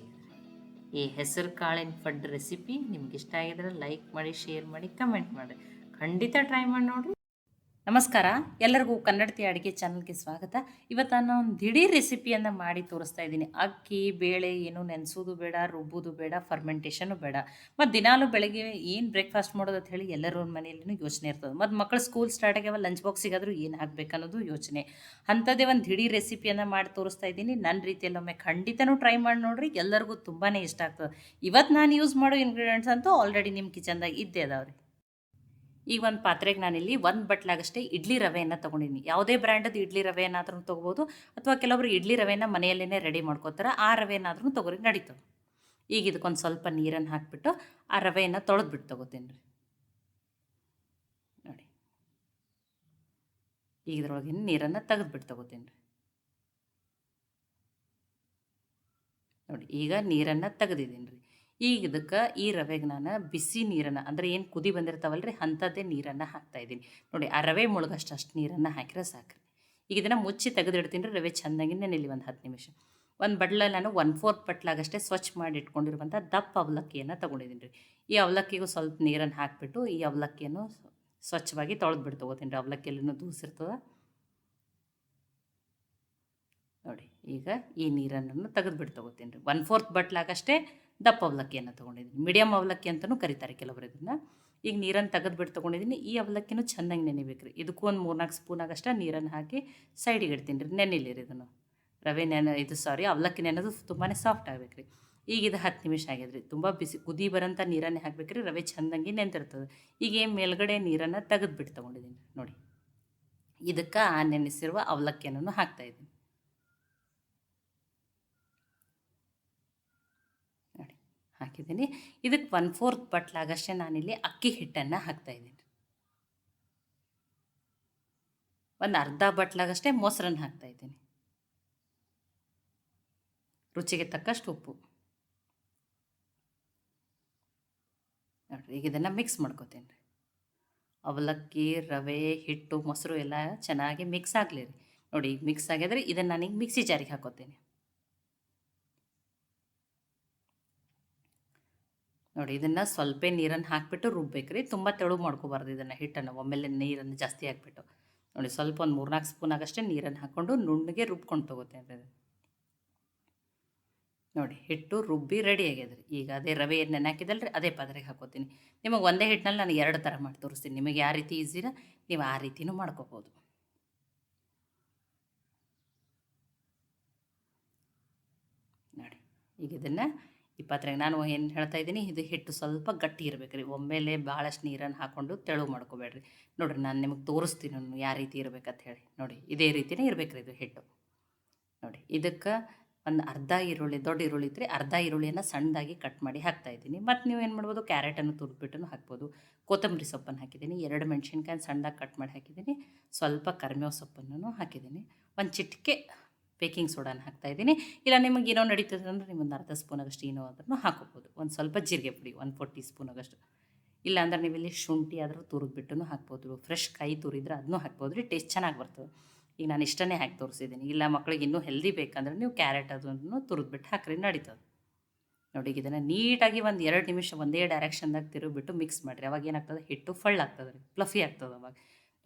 Speaker 1: ಈ ಹೆಸರು ಕಾಳಿನ ಫಡ್ ರೆಸಿಪಿ ನಿಮ್ಗೆ ಇಷ್ಟ ಆಗಿದ್ರೆ ಲೈಕ್ ಮಾಡಿ ಶೇರ್ ಮಾಡಿ ಕಮೆಂಟ್ ಮಾಡಿ. ಖಂಡಿತ ಟ್ರೈ ಮಾಡಿ ನೋಡಿರಿ. ನಮಸ್ಕಾರ. ಎಲ್ಲರಿಗೂ ಕನ್ನಡತಿ ಅಡುಗೆ ಚಾನಲ್ಗೆ ಸ್ವಾಗತ. ಇವತ್ತು ನಾನು ಒಂದು ದಿಢೀರ್ ರೆಸಿಪಿಯನ್ನು ಮಾಡಿ ತೋರಿಸ್ತಾ ಇದ್ದೀನಿ. ಅಕ್ಕಿ, ಬೇಳೆ ಏನು ನೆನೆಸೋದು ಬೇಡ, ರುಬ್ಬೋದು ಬೇಡ ಫರ್ಮೆಂಟೇಷನು ಬೇಡ. ಮತ್ತು ದಿನಾಲು ಬೆಳಗ್ಗೆ ಏನು ಬ್ರೇಕ್ಫಾಸ್ಟ್ ಮಾಡೋದು ಅಂತ ಹೇಳಿ ಎಲ್ಲರ ಮನೆಯಲ್ಲೂ ಯೋಚನೆ ಇರ್ತದೆ. ಮತ್ತು ಮಕ್ಕಳು ಸ್ಕೂಲ್ ಸ್ಟಾರ್ಟ್ ಆಗ್ಯಾವ ಲಂಚ್ ಬಾಕ್ಸಿಗಾದರೂ ಏನು ಹಾಕಬೇಕನ್ನೋದು ಯೋಚನೆ. ಅಂಥದ್ದೇ ಒಂದು ದಿಢೀರ್ ರೆಸಿಪಿಯನ್ನು ಮಾಡಿ ತೋರಿಸ್ತಾ ಇದ್ದೀನಿ. ನನ್ನ ರೀತಿಯಲ್ಲಿ ಒಮ್ಮೆ ಖಂಡಿತನೂ ಟ್ರೈ ಮಾಡಿ ನೋಡ್ರಿ. ಎಲ್ಲರಿಗೂ ತುಂಬಾ ಇಷ್ಟ ಆಗ್ತದೆ. ಇವತ್ತು ನಾನು ಯೂಸ್ ಮಾಡೋ ಇಂಗ್ರೀಡಿಯೆಂಟ್ಸ್ ಅಂತೂ ಆಲ್ರೆಡಿ ನಿಮ್ಮ ಕಿಚನ್ದಾಗ ಇದ್ದೇ ಅದಾವ್ರಿ. ಈಗ ಒಂದು ಪಾತ್ರೆಗೆ ನಾನಿಲ್ಲಿ ಒಂದು ಬಟ್ಲಾಗಷ್ಟೇ ಇಡ್ಲಿ ರವೆಯನ್ನು ತೊಗೊಂಡಿನಿ ಯಾವುದೇ ಬ್ರ್ಯಾಂಡದ್ದು ಇಡ್ಲಿ ರವೆಯನ್ನಾದ್ರೂ ತೊಗೋಬೋದು, ಅಥವಾ ಕೆಲವರು ಇಡ್ಲಿ ರವೆನ ಮನೆಯಲ್ಲೇ ರೆಡಿ ಮಾಡ್ಕೋತಾರೆ, ಆ ರವೆಯನ್ನಾದ್ರೂ ತೊಗೊರಿ ನಡೀತದೆ. ಈಗ ಇದಕ್ಕೊಂದು ಸ್ವಲ್ಪ ನೀರನ್ನು ಹಾಕಿಬಿಟ್ಟು ಆ ರವೆಯನ್ನು ತೊಳೆದ್ಬಿಟ್ಟು ತೊಗೋತೀನಿ ರೀ. ನೋಡಿ. ಈಗ ಇದ್ರೊಳಗಿನ ನೀರನ್ನು ತೆಗೆದ್ಬಿಟ್ಟು ತೊಗೋತೀನಿ ರೀ. ನೋಡಿ, ಈಗ ನೀರನ್ನು ತೆಗೆದಿದ್ದೀನಿ ರೀ. ಈಗ ಇದಕ್ಕೆ ಈ ರವೆಗೆ ನಾನು ಬಿಸಿ ನೀರನ್ನು, ಅಂದರೆ ಏನು ಕುದಿ ಬಂದಿರ್ತಾವಲ್ಲ ರೀ ಅಂಥದ್ದೇ ನೀರನ್ನು ಹಾಕ್ತಾಯಿದ್ದೀನಿ ನೋಡಿ, ಆ ರವೆ ಮುಳುಗಷ್ಟು ಅಷ್ಟು ನೀರನ್ನು ಹಾಕಿದ್ರೆ ಸಾಕು ಈಗ ಇದನ್ನು ಮುಚ್ಚಿ ತೆಗೆದಿಡ್ತೀನಿ ರೀ, ರವೆ ಚೆಂದಾಗಿ ನೆನೆಲಿ ಒಂದು ಹತ್ತು ನಿಮಿಷ. ಒಂದು ಬಟ್ಲಲ್ಲಿ ನಾನು ಒನ್ ಫೋರ್ತ್ ಪಟ್ಲಾಗಷ್ಟೇ ಸ್ವಚ್ಛ ಮಾಡಿ ಇಟ್ಕೊಂಡಿರುವಂಥ ದಪ್ಪ ಅವಲಕ್ಕಿಯನ್ನು ತೊಗೊಂಡಿದ್ದೀನಿ ರೀ. ಈ ಅವಲಕ್ಕಿಗೂ ಸ್ವಲ್ಪ ನೀರನ್ನು ಹಾಕಿಬಿಟ್ಟು, ಈ ಅವಲಕ್ಕಿಯನ್ನು ಸ್ವಚ್ಛವಾಗಿ ತೊಳೆದ್ಬಿಟ್ಟು ತೊಗೋತೀನಿ ರೀ. ಅವಲಕ್ಕಿಯಲ್ಲೂ ದೂಸಿರ್ತದೆ ನೋಡಿ, ಈಗ ಈ ನೀರನ್ನು ತೆಗೆದುಬಿಟ್ಟು ತೊಗೋತೀನಿ ರೀ. ಒನ್ ಫೋರ್ತ್ ಬಟ್ಲಾಗಷ್ಟೇ ದಪ್ಪ ಅವಲಕ್ಕಿಯನ್ನು ತೊಗೊಂಡಿದ್ದೀನಿ. ಮೀಡಿಯಮ್ ಅವಲಕ್ಕಿ ಅಂತಲೂ ಕರೀತಾರೆ ಕೆಲವರು ಇದನ್ನು. ಈಗ ನೀರನ್ನು ತೆಗೆದುಬಿಟ್ಟು ತೊಗೊಂಡಿದ್ದೀನಿ. ಈ ಅವಲಕ್ಕಿನೂ ಚೆನ್ನಾಗಿ ನೆನೆಬೇಕು ರೀ ಇದಕ್ಕೂ ಒಂದು ಮೂರ್ನಾಲ್ಕು ಸ್ಪೂನಾಗಷ್ಟೇ ನೀರನ್ನು ಹಾಕಿ ಸೈಡಿಗೆ ಇಡ್ತೀನಿ ರೀ. ನೆನೆಯಲ್ಲಿ ರೀ ಇದನ್ನು. ರವೆ ನೆನ, ಇದು ಸಾರಿ ಅವಲಕ್ಕಿ ನೆನೆದು ತುಂಬಾ ಸಾಫ್ಟ್ ಆಗಬೇಕು ರೀ ಈಗ ಇದು ಹತ್ತು ನಿಮಿಷ ಆಗ್ಯದ ರೀ. ತುಂಬ ಬಿಸಿ, ಕುದಿ ಬರೋಂಥ ನೀರನ್ನೇ ಹಾಕ್ಬೇಕು ರೀ ರವೆ ಚೆಂದಂಗೆ ನೆಂತಿರ್ತದೆ ಈಗ ಏನು ಮೇಲ್ಗಡೆ ನೀರನ್ನು ತೆಗೆದುಬಿಟ್ಟು ತೊಗೊಂಡಿದ್ದೀನಿ. ನೋಡಿ. ಇದಕ್ಕೆ ಆ ನೆನೆಸಿರುವ ಅವಲಕ್ಕಿಯನ್ನು ಹಾಕ್ತಾಯಿದ್ದೀನಿ ನೋಡಿ ಹಾಕಿದ್ದೀನಿ. ಇದಕ್ಕೆ ಒನ್ ಫೋರ್ತ್ ಬಟ್ಲಾಗಷ್ಟೇ ನಾನಿಲ್ಲಿ ಅಕ್ಕಿ ಹಿಟ್ಟನ್ನು ಹಾಕ್ತಾಯಿದ್ದೀನಿ ಒಂದು ಅರ್ಧ ಬಟ್ಲಾಗಷ್ಟೇ ಮೊಸರನ್ನು ಹಾಕ್ತಾಯಿದ್ದೀನಿ ರುಚಿಗೆ ತಕ್ಕಷ್ಟು ಉಪ್ಪು. ನೋಡಿರಿ, ಈಗ ಇದನ್ನು ಮಿಕ್ಸ್ ಮಾಡ್ಕೋತೀನಿ ರೀ. ಅವಲಕ್ಕಿ, ರವೆ, ಹಿಟ್ಟು, ಮೊಸರು ಎಲ್ಲ ಚೆನ್ನಾಗಿ ಮಿಕ್ಸ್ ಆಗಲಿ ರೀ. ನೋಡಿ, ಈಗ ಮಿಕ್ಸ್ ಆಗಿದ್ರೆ ಇದನ್ನು ನಾನೀಗ ಮಿಕ್ಸಿ ಜಾರಿಗೆ ಹಾಕೋತೀನಿ. ನೋಡಿ, ಇದನ್ನು ಸ್ವಲ್ಪ ನೀರನ್ನು ಹಾಕಿಬಿಟ್ಟು ರುಬ್ಬೇಕು ರೀ ತುಂಬ ತೆಳು ಮಾಡ್ಕೋಬಾರ್ದು ಇದನ್ನು, ಹಿಟ್ಟನ್ನು. ಒಮ್ಮೆಲೆ ನೀರನ್ನು ಜಾಸ್ತಿ ಹಾಕ್ಬಿಟ್ಟು. ನೋಡಿ, ಸ್ವಲ್ಪ ಒಂದು ಮೂರ್ನಾಲ್ಕು ಸ್ಪೂನ್ ಆಗಷ್ಟೇ ನೀರನ್ನು ಹಾಕ್ಕೊಂಡು ನುಣ್ಣಗೆ ರುಬ್ಕೊಂಡು ತೊಗೋತೀನಿ ನೋಡಿ, ಹಿಟ್ಟು ರುಬ್ಬಿ ರೆಡಿ ಆಗ್ಯದ ರೀ ಈಗ ಅದೇ ರವೆ ನೆನೆ ಹಾಕಿದಲ್ರಿ, ಅದೇ ಪದರಿಗೆ ಹಾಕೋತೀನಿ. ನಿಮಗೆ ಒಂದೇ ಹಿಟ್ಟಿನಲ್ಲಿ ನಾನು ಎರಡು ಥರ ಮಾಡಿ ತೋರಿಸ್ತೀನಿ. ನಿಮಗೆ ಯಾವ ರೀತಿ ಈಸಿನ ನೀವು ಆ ರೀತಿನೂ ಮಾಡ್ಕೋಬೋದು. ನೋಡಿ, ಈಗ ಇದನ್ನು ಈ ಪಾತ್ರೆಗೆ ನಾನು ಏನು ಹೇಳ್ತಾ ಇದ್ದೀನಿ, ಇದು ಹಿಟ್ಟು ಸ್ವಲ್ಪ ಗಟ್ಟಿ ಇರಬೇಕು ರೀ. ಒಮ್ಮೆಲೆ ಭಾಳಷ್ಟು ನೀರನ್ನು ಹಾಕ್ಕೊಂಡು ತೆಳು ಮಾಡ್ಕೋಬೇಡ್ರಿ. ನೋಡಿರಿ, ನಾನು ನಿಮಗೆ ತೋರಿಸ್ತೀನಿ ನಾನು ಯಾವ ರೀತಿ ಇರ್ಬೇಕಂತ ಹೇಳಿ. ನೋಡಿ, ಇದೇ ರೀತಿಯೇ ಇರಬೇಕು ರೀ ಇದು ಹಿಟ್ಟು. ನೋಡಿ, ಇದಕ್ಕೆ ಒಂದು ಅರ್ಧ ಈರುಳ್ಳಿ, ದೊಡ್ಡ ಈರುಳ್ಳಿ ಇದ್ದರೆ ಅರ್ಧ ಈರುಳ್ಳಿಯನ್ನು ಸಣ್ಣದಾಗಿ ಕಟ್ ಮಾಡಿ ಹಾಕ್ತಾ ಇದ್ದೀನಿ. ಮತ್ತು ನೀವು ಏನು ಮಾಡ್ಬೋದು, ಕ್ಯಾರೆಟನ್ನು ತುರಿದ್ಬಿಟ್ಟು ಹಾಕ್ಬೋದು. ಕೊತ್ತಂಬರಿ ಸೊಪ್ಪನ್ನು ಹಾಕಿದ್ದೀನಿ. ಎರಡು ಮೆಣಸಿನ್ಕಾಯಿ ಸಣ್ಣದಾಗಿ ಕಟ್ ಮಾಡಿ ಹಾಕಿದ್ದೀನಿ. ಸ್ವಲ್ಪ ಕರಿಮೇವು ಸೊಪ್ಪನ್ನು ಹಾಕಿದ್ದೀನಿ. ಒಂದು ಚಿಟಿಕೆ ಬೇಕಿಂಗ್ ಸೋಡಾನ ಹಾಕ್ತಾಯಿದ್ದೀನಿ ಇಲ್ಲ, ನಿಮಗೆ ಏನೋ ನಡೀತದೆ ಅಂದರೆ ನಿಮ್ಮೊಂದು ಅರ್ಧ ಸ್ಪೂನಾಗಷ್ಟು ಏನೋ ಅದನ್ನು ಹಾಕೋಬೋದು ಒಂದು ಸ್ವಲ್ಪ ಜೀರಿಗೆ ಪುಡಿ, ಒಂದು ಫೋರ್ ಟೀ ಸ್ಪೂನಾಗಷ್ಟು ಇಲ್ಲ ಅಂದ್ರೆ ನೀವು ಇಲ್ಲಿ ಶುಂಠಿ ಆದರೂ ತುರಿದ್ಬಿಟ್ಟು ಹಾಕ್ಬೋದು. ಫ್ರೆಶ್ ಕಾಯಿ ತುರಿದ್ರೆ ಅದನ್ನೂ ಹಾಕ್ಬೋದು. ರೀ ಟೇಸ್ಟ್ ಚೆನ್ನಾಗಿ ಬರ್ತದೆ. ಈಗ ನಾನು ಇಷ್ಟನೇ ಹಾಕಿ ತೋರಿಸಿದ್ದೀನಿ. ಇಲ್ಲ, ಮಕ್ಳಿಗೆ ಇನ್ನೂ ಹೆಲ್ದಿ ಬೇಕಂದ್ರೆ ನೀವು ಕ್ಯಾರೆಟ್ ಅದನ್ನು ತುರಿದ್ಬಿಟ್ಟು ಹಾಕ್ರಿ, ನಡೀತದೆ. ನೋಡಿ ಇದನ್ನು ನೀಟಾಗಿ ಒಂದು ಎರಡು ನಿಮಿಷ ಒಂದೇ ಡೈರೆಕ್ಷನ್ದಾಗ ತಿರುಗಿಬಿಟ್ಟು ಮಿಕ್ಸ್ ಮಾಡಿರಿ. ಅವಾಗ ಏನಾಗ್ತದೆ? ಹಿಟ್ಟು ಫಳ್ಳಾಗ್ತದೆ ರೀ. ಪ್ಲಫಿ ಆಗ್ತದೆ ಅವಾಗ.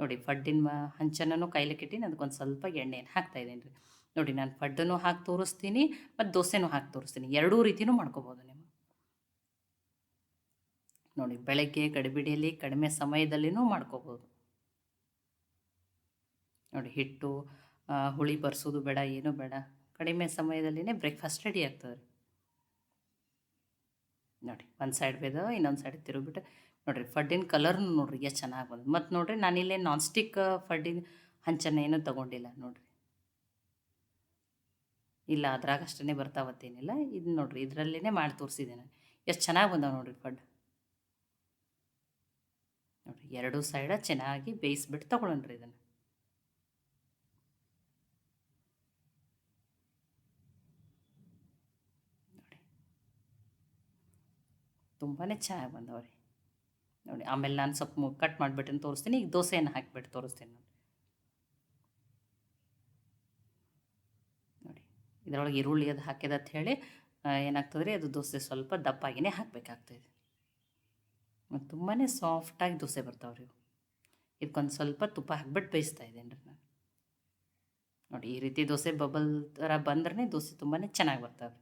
Speaker 1: ನೋಡಿ ಫಡ್ಡಿನ ಹಂಚನೂ ಕೈಲಿಕ್ಕಿಟ್ಟಿನ ಅದಕ್ಕೊಂದು ಸ್ವಲ್ಪ ಎಣ್ಣೆಯನ್ನು ಹಾಕ್ತಾಯಿದ್ದೀನಿ ರೀ. ನೋಡಿ, ನಾನು ಫಡ್ಡನು ಹಾಕಿ ತೋರಿಸ್ತೀನಿ ಮತ್ತು ದೋಸೆನೂ ಹಾಕಿ ತೋರಿಸ್ತೀನಿ. ಎರಡೂ ರೀತಿಯೂ ಮಾಡ್ಕೋಬೋದು ನೀವು. ನೋಡಿ, ಬೆಳಗ್ಗೆ ಗಡಿಬಿಡಿಯಲ್ಲಿ ಕಡಿಮೆ ಸಮಯದಲ್ಲಿನೂ ಮಾಡ್ಕೋಬೋದು. ನೋಡಿ, ಹಿಟ್ಟು ಹುಳಿ ಬರ್ಸೋದು ಬೇಡ, ಏನೂ ಬೇಡ. ಕಡಿಮೆ ಸಮಯದಲ್ಲಿನೇ ಬ್ರೇಕ್ಫಾಸ್ಟ್ ರೆಡಿ ಆಗ್ತದೆ. ನೋಡಿ, ಒಂದು ಸೈಡ್ ಬೇದ, ಇನ್ನೊಂದು ಸೈಡ್ ತಿರುಗಿಬಿಟ್ಟು, ನೋಡಿರಿ, ಫಡ್ಡಿನ ಕಲರ್ನು ನೋಡ್ರಿ, ಎಷ್ಟು ಚೆನ್ನಾಗಿ ಬಂದು ಮತ್ತು ನೋಡಿರಿ, ನಾನಿಲ್ಲೇ ನಾನ್ ಸ್ಟಿಕ್ ಫಡ್ಡಿನ ಹಂಚನ್ನು ಏನೂ ತೊಗೊಂಡಿಲ್ಲ, ನೋಡಿರಿ. ಇಲ್ಲ, ಅದ್ರಾಗ ಅಷ್ಟೇ ಬರ್ತಾವತ್ತೇನಿಲ್ಲ ಇದು ನೋಡಿರಿ ಇದರಲ್ಲೇ ಮಾಡಿ ತೋರಿಸಿದ್ದೇನೆ. ಎಷ್ಟು ಚೆನ್ನಾಗಿ ಬಂದಾವೆ ನೋಡಿರಿ ಪಡ್. ನೋಡಿರಿ, ಎರಡೂ ಸೈಡ ಚೆನ್ನಾಗಿ ಬೇಯಿಸ್ಬಿಟ್ಟು ತೊಗೊಳಣ್ರಿ ಇದನ್ನು. ನೋಡಿ. ತುಂಬಾ ಚೆನ್ನಾಗಿ ಬಂದವ್ರಿ ನೋಡಿ, ಆಮೇಲೆ ನಾನು ಸ್ವಲ್ಪ ಕಟ್ ಮಾಡಿಬಿಟ್ಟು ತೋರಿಸ್ತೀನಿ. ಈಗ ದೋಸೆಯನ್ನು ಹಾಕಿಬಿಟ್ಟು ತೋರಿಸ್ತೀನಿ ನೋಡಿ ಇದರೊಳಗೆ ಈರುಳ್ಳಿ ಅದು ಹಾಕಿದ ಅಂತ ಹೇಳಿ ಏನಾಗ್ತದೆ ರೀ, ಅದು ದೋಸೆ ಸ್ವಲ್ಪ ದಪ್ಪಾಗಿಯೇ ಹಾಕಬೇಕಾಗ್ತದೆ ಮತ್ತು ತುಂಬಾ ಸಾಫ್ಟಾಗಿ ದೋಸೆ ಬರ್ತಾವೆ ರೀ ಇದಕ್ಕೊಂದು ಸ್ವಲ್ಪ ತುಪ್ಪ ಹಾಕ್ಬಿಟ್ಟು ಬೇಯಿಸ್ತಾ ಇದ್ದೇನೆ ರೀ ನಾನು. ನೋಡಿ, ಈ ರೀತಿ ದೋಸೆ ಬಬಲ್ ಥರ ಬಂದ್ರೆ ದೋಸೆ ತುಂಬಾ ಚೆನ್ನಾಗಿ ಬರ್ತಾವೆ